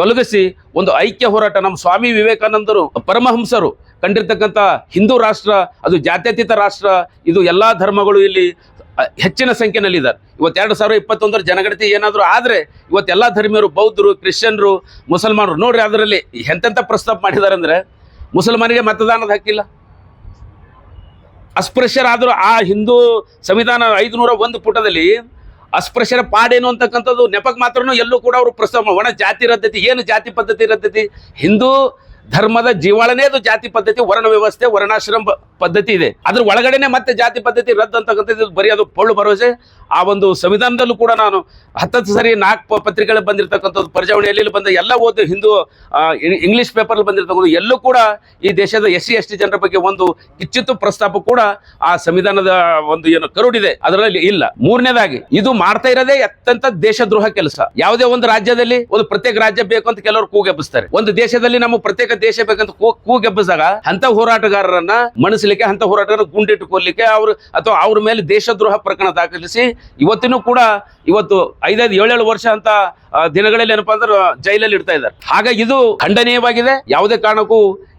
ತೊಲಗಿಸಿ ಒಂದು ಐಕ್ಯ ಹೋರಾಟ. ನಮ್ಮ ಸ್ವಾಮಿ ವಿವೇಕಾನಂದರು, ಪರಮಹಂಸರು, ಕಂಡಿರ್ತಕ್ಕಂಥ ಹಿಂದೂ ರಾಷ್ಟ್ರ, ಅದು ಜಾತ್ಯತೀತ ರಾಷ್ಟ್ರ, ಇದು ಎಲ್ಲ ಧರ್ಮಗಳು ಇಲ್ಲಿ ಹೆಚ್ಚಿನ ಸಂಖ್ಯೆನಲ್ಲಿದ್ದಾರೆ. ಇವತ್ತು ಎರಡು ಸಾವಿರ ಇಪ್ಪತ್ತೊಂದರ ಜನಗಣತಿ ಏನಾದರೂ ಆದರೆ ಇವತ್ತೆಲ್ಲ ಧರ್ಮೀಯರು, ಬೌದ್ಧರು, ಕ್ರಿಶ್ಚಿಯನ್ರು, ಮುಸಲ್ಮಾನರು, ನೋಡ್ರಿ ಅದರಲ್ಲಿ ಎಂತೆಂಥ ಪ್ರಸ್ತಾಪ ಮಾಡಿದ್ದಾರೆ ಅಂದರೆ ಮುಸಲ್ಮಾನಿಗೆ ಮತದಾನದ ಹಕ್ಕಿಲ್ಲ. ಅಸ್ಪೃಶ್ಯರಾದರೂ ಆ ಹಿಂದೂ ಸಂವಿಧಾನ ಐದುನೂರ ಒಂದು ಪುಟದಲ್ಲಿ ಅಸ್ಪೃಶ್ಯರ ಪಾಡೇನು ಅಂತಕ್ಕಂಥದ್ದು ನೆಪಕ್ಕೆ ಮಾತ್ರನೂ ಎಲ್ಲೂ ಕೂಡ ಅವರು ಪ್ರಸ್ತಾಪ ಒಣ ಜಾತಿ ರದ್ದತಿ ಏನು ಜಾತಿ ಪದ್ಧತಿ ರದ್ದತಿ ಹಿಂದೂ ಧರ್ಮದ ಜೀವಾಳನೇ ಅದು ಜಾತಿ ಪದ್ಧತಿ, ವರ್ಣ ವ್ಯವಸ್ಥೆ, ವರ್ಣಾಶ್ರಮ ಪದ್ಧತಿ ಇದೆ. ಅದ್ರ ಒಳಗಡೆನೆ ಮತ್ತೆ ಜಾತಿ ಪದ್ಧತಿ ರದ್ದು ಅಂತಕ್ಕಂಥದ್ದು ಬರೀ ಅದು ಪೊಳ್ಳು ಭರವಸೆ. ಆ ಒಂದು ಸಂವಿಧಾನದಲ್ಲೂ ಕೂಡ ನಾನು ಹತ್ತತ್ತು ಸರಿ ನಾಲ್ಕು ಪತ್ರಿಕೆಗಳು ಬಂದಿರತಕ್ಕಂಥದ್ದು ಪ್ರಜಾವಣೆಯಲ್ಲಿ ಬಂದ ಎಲ್ಲ ಓದು ಹಿಂದೂ ಇಂಗ್ಲಿಷ್ ಪೇಪರ್ ಬಂದಿರತಕ್ಕಂಥ ಎಲ್ಲೂ ಕೂಡ ಈ ದೇಶದ ಎಸ್ ಸಿ ಎಸ್ ಟಿ ಜನರ ಬಗ್ಗೆ ಒಂದು ಕಿಚ್ಚಿತ್ತು ಪ್ರಸ್ತಾಪ ಕೂಡ ಆ ಸಂವಿಧಾನದ ಒಂದು ಏನು ಕರುಡಿದೆ. ಅದರಲ್ಲಿ ಇಲ್ಲ. ಮೂರನೇದಾಗಿ, ಇದು ಮಾಡ್ತಾ ಇರೋದೇ ಅತ್ಯಂತ ದೇಶದ್ರೋಹ ಕೆಲಸ. ಯಾವುದೇ ಒಂದು ರಾಜ್ಯದಲ್ಲಿ ಒಂದು ಪ್ರತ್ಯೇಕ ರಾಜ್ಯ ಬೇಕು ಅಂತ ಕೆಲವರು ಕೂಗೆಬ್ಬಿಸ್ತಾರೆ ಒಂದು ದೇಶದಲ್ಲಿ ನಮ್ಮ ಪ್ರತ್ಯೇಕ ದೇಶ ಬೇಕಂತ ಕೂ- ಅಂತ ಹೋರಾಟಗಾರರನ್ನ ಮಣಿಸ್ಲಿಕ್ಕೆ ಅಂತ ಹೋರಾಟಗಾರ ಗುಂಡಿಟ್ಟು ಅವರು ಅಥವಾ ಅವ್ರ ಮೇಲೆ ದೇಶದ್ರೋಹ ಪ್ರಕರಣ ದಾಖಲಿಸಿ ಇವತ್ತಿನೂ ಕೂಡ ಇವತ್ತು ಐದೈದು, ಏಳೇಳು ವರ್ಷ ಅಂತ ದಿನಗಳಲ್ಲಿ ಏನಪ್ಪಾ ಅಂದ್ರೆ ಜೈಲಲ್ಲಿ ಇಡ್ತಾ ಇದ್ದಾರೆ. ಹಾಗಾಗಿ ಇದು ಖಂಡನೀಯವಾಗಿದೆ. ಯಾವುದೇ ಕಾರಣಕ್ಕೂ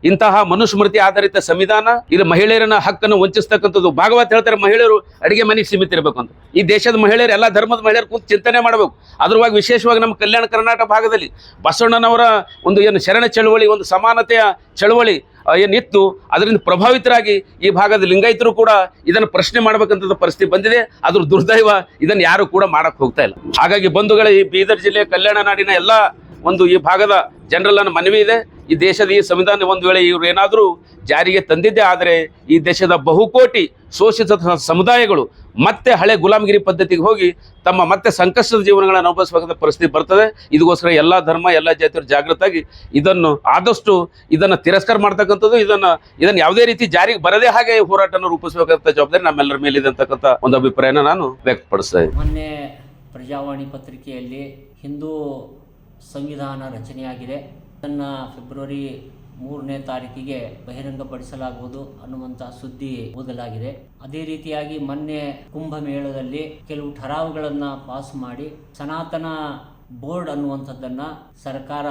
ಇಂತಹ ಮನುಸ್ಮೃತಿ ಆಧಾರಿತ ಸಂವಿಧಾನ ಇದು ಮಹಿಳೆಯರನ್ನ ಹಕ್ಕನ್ನು ವಂಚಿಸ್ತಕ್ಕಂಥದ್ದು ಭಾಗವತ್ ಹೇಳ್ತಾರೆ ಮಹಿಳೆಯರು ಅಡಿಗೆ ಮನೆಗೆ ಸೀಮಿತ ಇರಬೇಕು ಅಂತ. ಈ ದೇಶದ ಮಹಿಳೆಯರು, ಎಲ್ಲ ಧರ್ಮದ ಮಹಿಳೆಯರು ಕೂತು ಚಿಂತನೆ ಮಾಡಬೇಕು. ಅದರವಾಗಿ ವಿಶೇಷವಾಗಿ ನಮ್ಮ ಕಲ್ಯಾಣ ಕರ್ನಾಟಕ ಭಾಗದಲ್ಲಿ ಬಸವಣ್ಣನವರ ಒಂದು ಏನು ಶರಣ ಚಳುವಳಿ, ಒಂದು ಸಮಾನತೆಯ ಚಳವಳಿ ಏನಿತ್ತು ಅದರಿಂದ ಪ್ರಭಾವಿತರಾಗಿ ಈ ಭಾಗದ ಲಿಂಗಾಯತರು ಕೂಡ ಇದನ್ನು ಪ್ರಶ್ನೆ ಮಾಡಬೇಕಂತ ಪರಿಸ್ಥಿತಿ ಬಂದಿದೆ. ಅದ್ರ ದುರ್ದೈವ ಇದನ್ನು ಯಾರು ಕೂಡ ಮಾಡಕ್ಕೆ ಹೋಗ್ತಾ ಇಲ್ಲ. ಹಾಗಾಗಿ ಬಂಧುಗಳ, ಈ ಬೀದರ್ ಜಿಲ್ಲೆಯ ಕಲ್ಯಾಣ ನಾಡಿನ ಎಲ್ಲ ಒಂದು ಈ ಭಾಗದ ಜನರಲ್ಲ ಮನವಿ ಇದೆ. ಈ ದೇಶದ ಈ ಸಂವಿಧಾನ ಒಂದು ವೇಳೆ ಇವರು ಏನಾದರೂ ಜಾರಿಗೆ ತಂದಿದ್ದೇ ಆದರೆ ಈ ದೇಶದ ಬಹುಕೋಟಿ ಶೋಷಿತ ಸಮುದಾಯಗಳು ಮತ್ತೆ ಹಳೆ ಗುಲಾಮಗಿರಿ ಪದ್ಧತಿಗೆ ಹೋಗಿ ತಮ್ಮ ಮತ್ತೆ ಸಂಕಷ್ಟದ ಜೀವನಗಳನ್ನು ಅನುಭವಿಸಬೇಕಾದ ಪರಿಸ್ಥಿತಿ ಬರ್ತದೆ. ಇದಕ್ಕೋಸ್ಕರ ಎಲ್ಲ ಧರ್ಮ, ಎಲ್ಲ ಜಾತಿಯವರು ಜಾಗೃತಾಗಿ ಇದನ್ನು ಆದಷ್ಟು ಇದನ್ನು ತಿರಸ್ಕಾರ ಮಾಡ್ತಕ್ಕಂಥದ್ದು, ಇದನ್ನು ಇದನ್ನು ಯಾವುದೇ ರೀತಿ ಜಾರಿಗೆ ಬರದೇ ಹಾಗೆ ಹೋರಾಟನ ರೂಪಿಸಬೇಕಂತ ಜವಾಬ್ದಾರಿ ನಮ್ಮೆಲ್ಲರ ಮೇಲಿದೆ ಅಂತಕ್ಕಂಥ ಒಂದು ಅಭಿಪ್ರಾಯನ ನಾನು ವ್ಯಕ್ತಪಡಿಸ್ತಾ ಇದ್ದೀನಿ. ಮೊನ್ನೆ ಪ್ರಜಾವಾಣಿ ಪತ್ರಿಕೆಯಲ್ಲಿ ಹಿಂದೂ ಸಂವಿಧಾನ ರಚನೆಯಾಗಿದೆ. ಅದನ್ನು ಫೆಬ್ರವರಿ ಮೂರನೇ ತಾರೀಕಿಗೆ ಬಹಿರಂಗಪಡಿಸಲಾಗುವುದು ಅನ್ನುವಂತಹ ಸುದ್ದಿ ಓದಲಾಗಿದೆ. ಅದೇ ರೀತಿಯಾಗಿ ಮೊನ್ನೆ ಕುಂಭಮೇಳದಲ್ಲಿ ಕೆಲವು ಠರಾವುಗಳನ್ನು ಪಾಸ್ ಮಾಡಿ ಸನಾತನ ಬೋರ್ಡ್ ಅನ್ನುವಂಥದ್ದನ್ನು ಸರ್ಕಾರ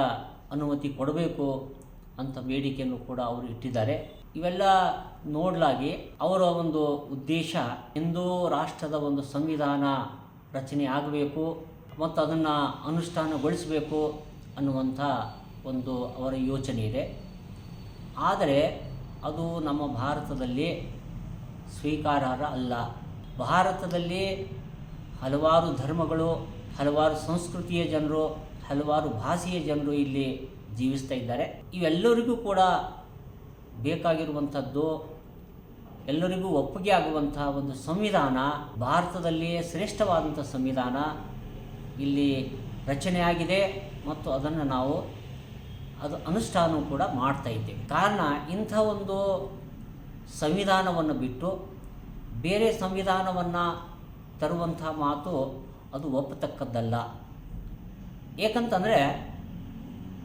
ಅನುಮತಿ ಕೊಡಬೇಕು ಅಂತ ಬೇಡಿಕೆಯನ್ನು ಕೂಡ ಅವರು ಇಟ್ಟಿದ್ದಾರೆ. ಇವೆಲ್ಲ ನೋಡಲಾಗಿ ಅವರ ಒಂದು ಉದ್ದೇಶ ಹಿಂದೂ ರಾಷ್ಟ್ರದ ಒಂದು ಸಂವಿಧಾನ ರಚನೆ ಆಗಬೇಕು. ಮತ್ತು ಅದನ್ನು ಅನುಷ್ಠಾನಗೊಳಿಸಬೇಕು ಅನ್ನುವಂಥ ಒಂದು ಅವರ ಯೋಚನೆ ಇದೆ. ಆದರೆ ಅದು ನಮ್ಮ ಭಾರತದಲ್ಲಿ ಸ್ವೀಕಾರಾರ್ಹ ಅಲ್ಲ. ಭಾರತದಲ್ಲಿ ಹಲವಾರು ಧರ್ಮಗಳು, ಹಲವಾರು ಸಂಸ್ಕೃತಿಯ ಜನರು, ಹಲವಾರು ಭಾಷೆಯ ಜನರು ಇಲ್ಲಿ ಜೀವಿಸ್ತಾ ಇದ್ದಾರೆ. ಇವೆಲ್ಲರಿಗೂ ಕೂಡ ಬೇಕಾಗಿರುವಂಥದ್ದು, ಎಲ್ಲರಿಗೂ ಒಪ್ಪಿಗೆ ಆಗುವಂತಹ ಒಂದು ಸಂವಿಧಾನ ಭಾರತದಲ್ಲಿ ಶ್ರೇಷ್ಠವಾದಂಥ ಸಂವಿಧಾನ ಇಲ್ಲಿ ರಚನೆಯಾಗಿದೆ ಮತ್ತು ಅದನ್ನು ನಾವು ಅದು ಅನುಷ್ಠಾನವು ಕೂಡ ಮಾಡ್ತಾ ಇದ್ದೇವೆ. ಕಾರಣ ಇಂಥ ಒಂದು ಸಂವಿಧಾನವನ್ನು ಬಿಟ್ಟು ಬೇರೆ ಸಂವಿಧಾನವನ್ನು ತರುವಂಥ ಮಾತು ಅದು ಒಪ್ಪತಕ್ಕದ್ದಲ್ಲ. ಏಕಂತಂದರೆ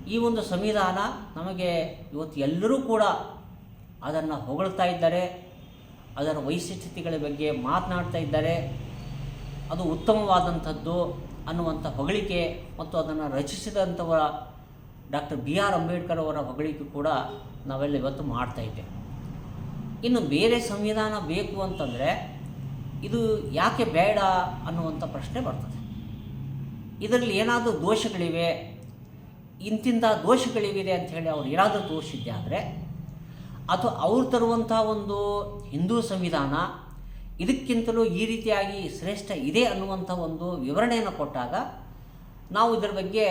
ಈ ಒಂದು ಸಂವಿಧಾನ ನಮಗೆ ಇವತ್ತು ಎಲ್ಲರೂ ಕೂಡ ಅದನ್ನು ಹೊಗಳ್ತಾ ಇದ್ದಾರೆ, ಅದರ ವೈಶಿಷ್ಟ್ಯತೆಗಳ ಬಗ್ಗೆ ಮಾತನಾಡ್ತಾ ಇದ್ದಾರೆ. ಅದು ಉತ್ತಮವಾದಂಥದ್ದು. ಅನ್ನುವಂಥ ಹೊಗಳಿಕೆ ಮತ್ತು ಅದನ್ನು ರಚಿಸಿದಂಥವರ ಡಾಕ್ಟರ್ ಬಿ ಆರ್ ಅಂಬೇಡ್ಕರ್ ಅವರ ಹೊಗಳಿಕೆ ಕೂಡ ನಾವೆಲ್ಲ ಇವತ್ತು ಮಾಡ್ತಾ ಇದ್ದೇವೆ. ಇನ್ನು ಬೇರೆ ಸಂವಿಧಾನ ಬೇಕು ಅಂತಂದರೆ ಇದು ಯಾಕೆ ಬೇಡ ಅನ್ನುವಂಥ ಪ್ರಶ್ನೆ ಬರ್ತದೆ. ಇದರಲ್ಲಿ ಏನಾದರೂ ದೋಷಗಳಿವೆ? ಇಂತಿಂಥ ದೋಷಗಳಿವೆ ಹೇಳಿ ಅವ್ರು ಏನಾದರೂ ತೋರಿಸಿದ್ದೆ ಆದರೆ, ಅಥವಾ ಅವ್ರು ತರುವಂಥ ಒಂದು ಹಿಂದೂ ಸಂವಿಧಾನ ಇದಕ್ಕಿಂತಲೂ ಈ ರೀತಿಯಾಗಿ ಶ್ರೇಷ್ಠ ಇದೆ ಅನ್ನುವಂಥ ಒಂದು ವಿವರಣೆಯನ್ನು ಕೊಟ್ಟಾಗ ನಾವು ಇದರ ಬಗ್ಗೆ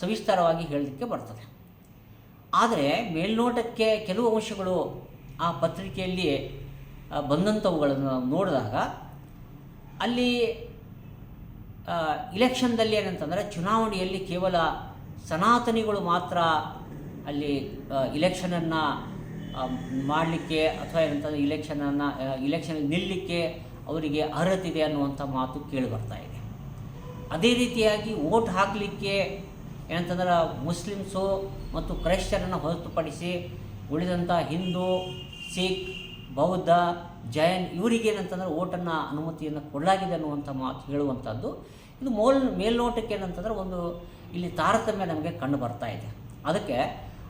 ಸವಿಸ್ತಾರವಾಗಿ ಹೇಳಲಿಕ್ಕೆ ಬರ್ತದೆ. ಆದರೆ ಮೇಲ್ನೋಟಕ್ಕೆ ಕೆಲವು ಅಂಶಗಳು ಆ ಪತ್ರಿಕೆಯಲ್ಲಿ ಬಂದಂಥವುಗಳನ್ನು ನೋಡಿದಾಗ ಅಲ್ಲಿ ಇಲೆಕ್ಷನ್ದಲ್ಲಿ ಏನಂತಂದರೆ ಚುನಾವಣೆಯಲ್ಲಿ ಕೇವಲ ಸನಾತನಿಗಳು ಮಾತ್ರ ಅಲ್ಲಿ ಇಲೆಕ್ಷನನ್ನು ಮಾಡಲಿಕ್ಕೆ ಅಥವಾ ಏನಂತಂದರೆ ಇಲೆಕ್ಷನನ್ನು ಇಲೆಕ್ಷನ್ ನಿಲ್ಲಲಿಕ್ಕೆ ಅವರಿಗೆ ಅರ್ಹತೆ ಇದೆ ಅನ್ನುವಂಥ ಮಾತು ಕೇಳಿ ಬರ್ತಾ ಇದೆ. ಅದೇ ರೀತಿಯಾಗಿ ವೋಟ್ ಹಾಕಲಿಕ್ಕೆ ಏನಂತಂದ್ರೆ ಮುಸ್ಲಿಮ್ಸು ಮತ್ತು ಕ್ರೈಸ್ತರನ್ನು ಹೊರತುಪಡಿಸಿ ಉಳಿದಂಥ ಹಿಂದೂ, ಸಿಖ್, ಬೌದ್ಧ, ಜೈನ್ ಇವರಿಗೆ ಏನಂತಂದ್ರೆ ಓಟನ್ನು ಅನುಮತಿಯನ್ನು ಕೊಡಲಾಗಿದೆ ಅನ್ನುವಂಥ ಮಾತು ಹೇಳುವಂಥದ್ದು ಇದು ಮೋಲ್, ಮೇಲ್ನೋಟಕ್ಕೆ ಏನಂತಂದ್ರೆ ಒಂದು ಇಲ್ಲಿ ತಾರತಮ್ಯ ನಮಗೆ ಕಂಡು ಬರ್ತಾ ಇದೆ. ಅದಕ್ಕೆ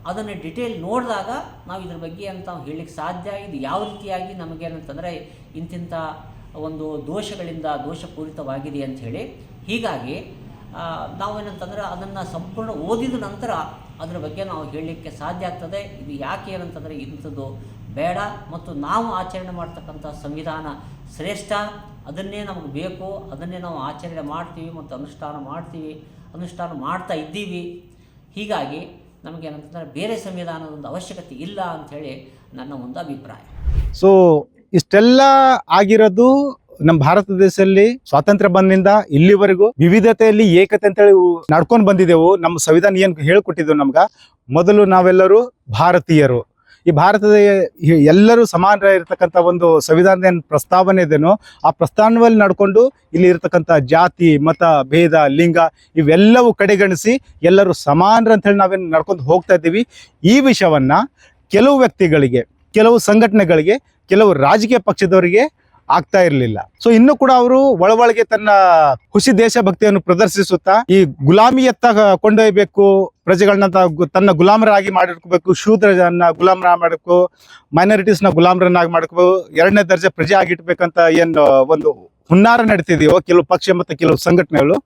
ಅದನ್ನು ಡಿಟೇಲ್ ನೋಡಿದಾಗ ನಾವು ಇದ್ರ ಬಗ್ಗೆ ಅಂತ ಹೇಳಲಿಕ್ಕೆ ಸಾಧ್ಯ ಇದು ಯಾವ ರೀತಿಯಾಗಿ ನಮಗೇನಂತಂದರೆ ಇಂತಿಂಥ ಒಂದು ದೋಷಗಳಿಂದ ದೋಷಪೂರಿತವಾಗಿದೆ ಅಂಥೇಳಿ ಹೀಗಾಗಿ ನಾವೇನಂತಂದ್ರೆ ಅದನ್ನು ಸಂಪೂರ್ಣ ಓದಿದ ನಂತರ ಅದರ ಬಗ್ಗೆ ನಾವು ಹೇಳಲಿಕ್ಕೆ ಸಾಧ್ಯ ಆಗ್ತದೆ. ಇದು ಯಾಕೆ ಏನಂತಂದರೆ ಇಂಥದ್ದು ಬೇಡ ಮತ್ತು ನಾವು ಆಚರಣೆ ಮಾಡ್ತಕ್ಕಂಥ ಸಂವಿಧಾನ ಶ್ರೇಷ್ಠ. ಅದನ್ನೇ ನಮಗೆ ಬೇಕು. ಅದನ್ನೇ ನಾವು ಆಚರಣೆ ಮಾಡ್ತೀವಿ ಮತ್ತು ಅನುಷ್ಠಾನ ಮಾಡ್ತೀವಿ. ಅನುಷ್ಠಾನ ಮಾಡ್ತಾ ಇದ್ದೀವಿ. ಹೀಗಾಗಿ ನಮಗೇನಂತಂದರೆ ಬೇರೆ ಸಂವಿಧಾನದ ಒಂದು ಅವಶ್ಯಕತೆ ಇಲ್ಲ ಅಂಥೇಳಿ ನನ್ನ ಒಂದು ಅಭಿಪ್ರಾಯ. ಸೊ ಇಷ್ಟೆಲ್ಲ ಆಗಿರೋದು ನಮ್ಮ ಭಾರತ ದೇಶದಲ್ಲಿ ಸ್ವಾತಂತ್ರ್ಯ ಬಂದಿಂದ ಇಲ್ಲಿವರೆಗೂ ವಿವಿಧತೆಯಲ್ಲಿ ಏಕತೆ ಅಂತೇಳಿ ನಡ್ಕೊಂಡು ಬಂದಿದ್ದೆವು ನಮ್ಮ ಸಂವಿಧಾನ ಏನು ಹೇಳ್ಕೊಟ್ಟಿದ್ದೆವು ನಮ್ಗೆ? ಮೊದಲು ನಾವೆಲ್ಲರೂ ಭಾರತೀಯರು. ಈ ಭಾರತದ ಎಲ್ಲರೂ ಸಮಾನ ಇರತಕ್ಕಂಥ ಒಂದು ಸಂವಿಧಾನದ ಏನು ಪ್ರಸ್ತಾವನೆ ಇದೆನೋ, ಆ ಪ್ರಸ್ತಾವನೆಯಲ್ಲಿ ನಡ್ಕೊಂಡು ಇಲ್ಲಿ ಇರತಕ್ಕಂಥ ಜಾತಿ, ಮತ, ಭೇದ, ಲಿಂಗ ಇವೆಲ್ಲವೂ ಕಡೆಗಣಿಸಿ ಎಲ್ಲರೂ ಸಮಾನರು ಅಂತೇಳಿ ನಾವೇನು ನಡ್ಕೊಂಡು ಹೋಗ್ತಾ ಇದ್ದೀವಿ. ಈ ವಿಷಯವನ್ನ ಕೆಲವು ವ್ಯಕ್ತಿಗಳಿಗೆ, ಕೆಲವು ಸಂಘಟನೆಗಳಿಗೆ, ಕೆಲವು ರಾಜಕೀಯ ಪಕ್ಷದವರಿಗೆ ಆಗ್ತಾ ಇರಲಿಲ್ಲ. ಸೊ ಇನ್ನು ಕೂಡ ಅವರು ಒಳವಳಿಗೆ ತನ್ನ ಖುಷಿ ದೇಶಭಕ್ತಿಯನ್ನು ಪ್ರದರ್ಶಿಸುತ್ತಾ, ಈ ಗುಲಾಮಿಯತ್ತ ಕೊಂಡೊಯ್ಯಬೇಕು ಪ್ರಜೆಗಳನ್ನ ತನ್ನ ಗುಲಾಮರಾಗಿ ಮಾಡಿರ್ಕೋಬೇಕು ಶೂದ್ರನ್ನ ಗುಲಾಮರ ಮಾಡಬೇಕು ಮೈನಾರಿಟೀಸ್ನ ಗುಲಾಮರನ್ನಾಗಿ ಮಾಡ್ಕೋಬೇಕು ಎರಡನೇ ದರ್ಜೆ ಪ್ರಜೆ ಆಗಿಟ್ಬೇಕಂತ ಏನು ಒಂದು ಹುನ್ನಾರ ನಡೀತಿದೆಯೋ, ಕೆಲವು ಪಕ್ಷ ಮತ್ತು ಕೆಲವು ಸಂಘಟನೆಗಳು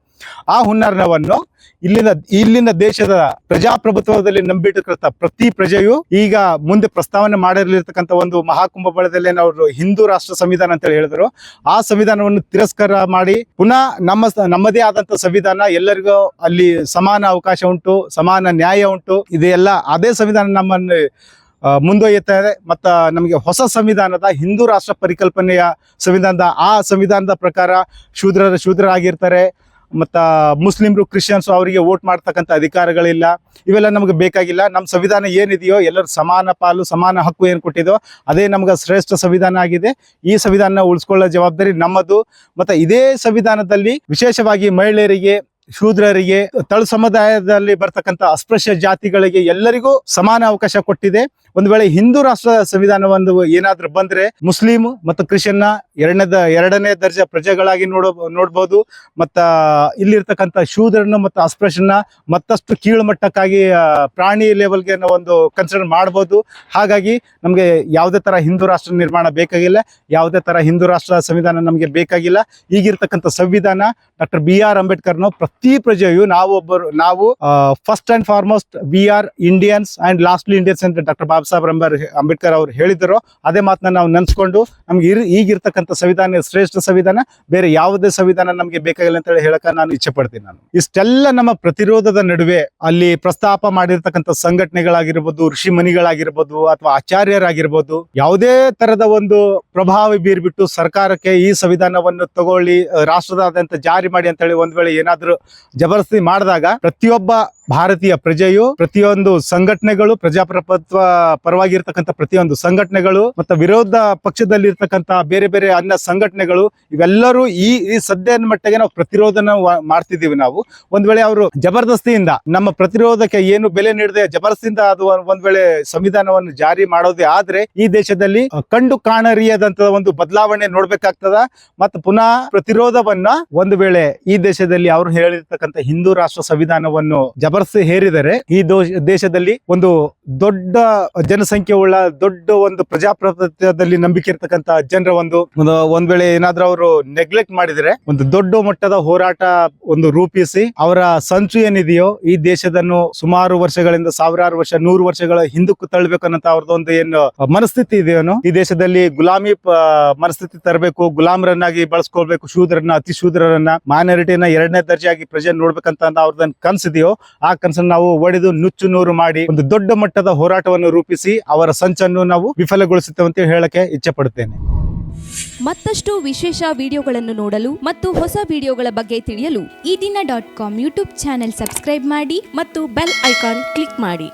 ಆ ಹುನ್ನಾರವನ್ನು ಇಲ್ಲಿನ ಇಲ್ಲಿನ ದೇಶದ ಪ್ರಜಾಪ್ರಭುತ್ವದಲ್ಲಿ ನಂಬಿಟ್ಟಿರ್ತಕ್ಕಂಥ ಪ್ರತಿ ಪ್ರಜೆಯು ಈಗ ಮುಂದೆ ಪ್ರಸ್ತಾವನೆ ಮಾಡಿರಲಿರ್ತಕ್ಕಂಥ ಒಂದು ಮಹಾಕುಂಭಮೇಳದಲ್ಲಿ ಅವರು ಹಿಂದೂ ರಾಷ್ಟ್ರ ಸಂವಿಧಾನ ಅಂತ ಹೇಳಿದ್ರು. ಆ ಸಂವಿಧಾನವನ್ನು ತಿರಸ್ಕಾರ ಮಾಡಿ ಪುನಃ ನಮ್ಮ ನಮ್ಮದೇ ಆದಂತ ಸಂವಿಧಾನ ಎಲ್ಲರಿಗೂ ಅಲ್ಲಿ ಸಮಾನ ಅವಕಾಶ ಉಂಟು, ಸಮಾನ ನ್ಯಾಯ ಉಂಟು. ಇದೆಲ್ಲ ಅದೇ ಸಂವಿಧಾನ ನಮ್ಮನ್ನು ಮುಂದೊಯ್ಯುತ್ತಾ ಇದೆ. ಮತ್ತ ನಮಗೆ ಹೊಸ ಸಂವಿಧಾನದ ಹಿಂದೂ ರಾಷ್ಟ್ರ ಪರಿಕಲ್ಪನೆಯ ಸಂವಿಧಾನದ, ಆ ಸಂವಿಧಾನದ ಪ್ರಕಾರ ಶೂದ್ರರ ಶೂದ್ರರಾಗಿರ್ತಾರೆ. ಮತ್ತ ಮುಸ್ಲಿಮ್ರು ಕ್ರಿಶ್ಚಿಯನ್ಸ್ ಅವರಿಗೆ ವೋಟ್ ಮಾಡ್ತಕ್ಕಂಥ ಅಧಿಕಾರಗಳಿಲ್ಲ. ಇವೆಲ್ಲ ನಮಗೆ ಬೇಕಾಗಿಲ್ಲ. ನಮ್ಮ ಸಂವಿಧಾನ ಏನಿದೆಯೋ ಎಲ್ಲರೂ ಸಮಾನ ಪಾಲು, ಸಮಾನ ಹಕ್ಕು ಏನು ಕೊಟ್ಟಿದೋ ಅದೇ ನಮ್ಗೆ ಶ್ರೇಷ್ಠ ಸಂವಿಧಾನ ಆಗಿದೆ. ಈ ಸಂವಿಧಾನ ಉಳಿಸ್ಕೊಳ್ಳೋ ಜವಾಬ್ದಾರಿ ನಮ್ಮದು. ಮತ್ತೆ ಇದೇ ಸಂವಿಧಾನದಲ್ಲಿ ವಿಶೇಷವಾಗಿ ಮಹಿಳೆಯರಿಗೆ ಶೂದ್ರರಿಗೆ, ತಳು ಸಮುದಾಯದಲ್ಲಿ ಬರ್ತಕ್ಕಂಥ ಅಸ್ಪೃಶ್ಯ ಜಾತಿಗಳಿಗೆ ಎಲ್ಲರಿಗೂ ಸಮಾನ ಅವಕಾಶ ಕೊಟ್ಟಿದೆ. ಒಂದು ವೇಳೆ ಹಿಂದೂ ರಾಷ್ಟ್ರ ಸಂವಿಧಾನ ಒಂದು ಏನಾದ್ರೂ ಬಂದ್ರೆ ಮುಸ್ಲಿಂ ಮತ್ತು ಕ್ರಿಶ್ಚಿಯನ್ನ ಎರಡನೇದ, ಎರಡನೇ ದರ್ಜೆ ಪ್ರಜೆಗಳಾಗಿ ನೋಡ, ನೋಡ್ಬೋದು. ಮತ್ತ ಇಲ್ಲಿರ್ತಕ್ಕಂಥ ಶೂದ್ರನ್ನು ಮತ್ತು ಅಸ್ಪೃಶ್ಯನ ಮತ್ತಷ್ಟು ಕೀಳುಮಟ್ಟಕ್ಕಾಗಿ ಪ್ರಾಣಿ ಲೆವೆಲ್ಗೆ ನಾವು ಒಂದು ಕನ್ಸಿಡರ್ ಮಾಡ್ಬೋದು. ಹಾಗಾಗಿ ನಮಗೆ ಯಾವುದೇ ತರ ಹಿಂದೂ ರಾಷ್ಟ್ರ ನಿರ್ಮಾಣ ಬೇಕಾಗಿಲ್ಲ. ಯಾವುದೇ ತರ ಹಿಂದೂ ರಾಷ್ಟ್ರ ಸಂವಿಧಾನ ನಮಗೆ ಬೇಕಾಗಿಲ್ಲ. ಈಗಿರ್ತಕ್ಕಂಥ ಸಂವಿಧಾನ ಡಾಕ್ಟರ್ ಬಿ ಆರ್ ಅಂಬೇಡ್ಕರ್ನು ಪ್ರತಿ ಪ್ರಜೆಯು ನಾವು ಒಬ್ಬರು, ನಾವು first and foremost we are Indians and lastly Indians ಅಂತ ಡಾಕ್ಟರ್ ಬಾಬಾ ಸಾಹೇಬ್ ಅಂಬೇರ್ ಅಂಬೇಡ್ಕರ್ ಅವರು ಹೇಳಿದ್ರು. ಅದೇ ಮಾತನ್ನ ನಾವು ನೆನ್ಸ್ಕೊಂಡು ನಮ್ಗೆ ಇರ್, ಈಗಿರ್ತಕ್ಕಂಥ ಸಂವಿಧಾನ, ಶ್ರೇಷ್ಠ ಸಂವಿಧಾನ, ಬೇರೆ ಯಾವುದೇ ಸಂವಿಧಾನ ನಮಗೆ ಬೇಕಾಗಿಲ್ಲ ಅಂತ ಹೇಳಿ ಹೇಳಕ ನಾನು ಇಚ್ಛೆ ಪಡ್ತೀನಿ ನಾನು. ಇಷ್ಟೆಲ್ಲ ನಮ್ಮ ಪ್ರತಿರೋಧದ ನಡುವೆ ಅಲ್ಲಿ ಪ್ರಸ್ತಾಪ ಮಾಡಿರ್ತಕ್ಕಂಥ ಸಂಘಟನೆಗಳಾಗಿರ್ಬೋದು, ಋಷಿ ಮನಿಗಳಾಗಿರ್ಬೋದು ಅಥವಾ ಆಚಾರ್ಯರಾಗಿರ್ಬೋದು, ಯಾವುದೇ ತರದ ಒಂದು ಪ್ರಭಾವ ಬೀರ್ಬಿಟ್ಟು ಸರ್ಕಾರಕ್ಕೆ ಈ ಸಂವಿಧಾನವನ್ನು ತಗೊಳ್ಳಿ, ರಾಷ್ಟ್ರದಾದ್ಯಂತ ಜಾರಿ ಮಾಡಿ ಅಂತ ಹೇಳಿ ಒಂದ್ ವೇಳೆ ಏನಾದ್ರೂ ಜಬರ್ದಸ್ತಿ ಮಾಡಿದಾಗ ಪ್ರತಿಯೊಬ್ಬ ಭಾರತೀಯ ಪ್ರಜೆಯು ಪ್ರತಿಯೊಂದು ಸಂಘಟನೆಗಳು ಪ್ರಜಾಪ್ರಭುತ್ವ ಪರವಾಗಿರ್ತಕ್ಕಂಥ ಪ್ರತಿಯೊಂದು ಸಂಘಟನೆಗಳು ಮತ್ತು ವಿರೋಧ ಪಕ್ಷದಲ್ಲಿರ್ತಕ್ಕಂಥ ಬೇರೆ ಬೇರೆ ಅನ್ನ ಸಂಘಟನೆಗಳು, ಇವೆಲ್ಲರೂ ಈ ಈ ಸದ್ಯದ ಮಟ್ಟಿಗೆ ನಾವು ಪ್ರತಿರೋಧನ ಮಾಡ್ತಿದ್ದೀವಿ ನಾವು. ಒಂದ್ ವೇಳೆ ಅವರು ಜಬರ್ದಸ್ತಿಯಿಂದ ನಮ್ಮ ಪ್ರತಿರೋಧಕ್ಕೆ ಏನು ಬೆಲೆ ನೀಡದೆ ಜಬರ್ದಸ್ತಿಯಿಂದ ಅದು ಒಂದ್ ವೇಳೆ ಸಂವಿಧಾನವನ್ನು ಜಾರಿ ಮಾಡೋದೇ ಆದ್ರೆ ಈ ದೇಶದಲ್ಲಿ ಕಂಡು ಕಾಣರಿಯದಂತ ಒಂದು ಬದಲಾವಣೆ ನೋಡ್ಬೇಕಾಗ್ತದ. ಮತ್ತು ಪುನಃ ಪ್ರತಿರೋಧವನ್ನ ಒಂದು ವೇಳೆ ಈ ದೇಶದಲ್ಲಿ ಅವರು ಹೇಳಿರ್ತಕ್ಕಂಥ ಹಿಂದೂ ರಾಷ್ಟ್ರ ಸಂವಿಧಾನವನ್ನು ಜಬರ್ಸಿ ಹೇರಿದರೆ ಈ ದೇಶದಲ್ಲಿ ಒಂದು ದೊಡ್ಡ ಜನಸಂಖ್ಯೆ ಉಳ್ಳ ದೊಡ್ಡ ಒಂದು ಪ್ರಜಾಪ್ರಭುತ್ವದಲ್ಲಿ ನಂಬಿಕೆ ಇರತಕ್ಕಂತ ಜನರ ಒಂದು ಒಂದು ವೇಳೆ ಏನಾದ್ರೂ ಅವರು ನೆಗ್ಲೆಕ್ಟ್ ಮಾಡಿದರೆ, ಒಂದು ದೊಡ್ಡ ಮಟ್ಟದ ಹೋರಾಟ ಒಂದು ರೂಪಿಸಿ ಅವರ ಸಂಚು ಏನಿದೆಯೋ ಈ ದೇಶದನ್ನು ಸುಮಾರು ವರ್ಷಗಳಿಂದ ಸಾವಿರಾರು ವರ್ಷ, ನೂರು ವರ್ಷಗಳ ಹಿಂದಕ್ಕೂ ತಳ್ಳಬೇಕು ಅನ್ನೋ ಅವ್ರದ್ದೊಂದು ಏನು ಮನಸ್ಥಿತಿ ಇದೆಯೋ ಈ ದೇಶದಲ್ಲಿ ಗುಲಾಮಿ ಮನಸ್ಥಿತಿ ತರಬೇಕು, ಗುಲಾಮರನ್ನಾಗಿ ಬಳಸ್ಕೊಳ್ಬೇಕು ಶೂದ್ರನ್ನ ಅತಿ ಶೂದ್ರರನ್ನ ಮೈನಾರಿಟಿನ ಎರಡನೇ ದರ್ಜೆಯಾಗಿ ಪ್ರಜೆ ನೋಡ್ಬೇಕಂತ ಅವ್ರದನ್ನ ಕನ್ಸಿದೆಯೋ ಆ ಕನಸನ್ನು ನಾವು ಒಡೆದು ನುಚ್ಚು ನೂರು ಮಾಡಿ ಒಂದು ದೊಡ್ಡ ಮಟ್ಟದ ಹೋರಾಟವನ್ನು ರೂಪಿಸಿ ಅವರ ಸಂಚನ್ನು ನಾವು ವಿಫಲಗೊಳಿಸುತ್ತೇವೆ ಅಂತ ಹೇಳಕ್ಕೆ ಇಚ್ಛೆ ಮತ್ತಷ್ಟು ವಿಶೇಷ ವಿಡಿಯೋಗಳನ್ನು ನೋಡಲು ಮತ್ತು ಹೊಸ ವಿಡಿಯೋಗಳ ಬಗ್ಗೆ ತಿಳಿಯಲು Ee Dina dot com YouTube channel subscribe ಮಾಡಿ ಮತ್ತು ಬೆಲ್ ಐಕಾನ್ ಕ್ಲಿಕ್ ಮಾಡಿ.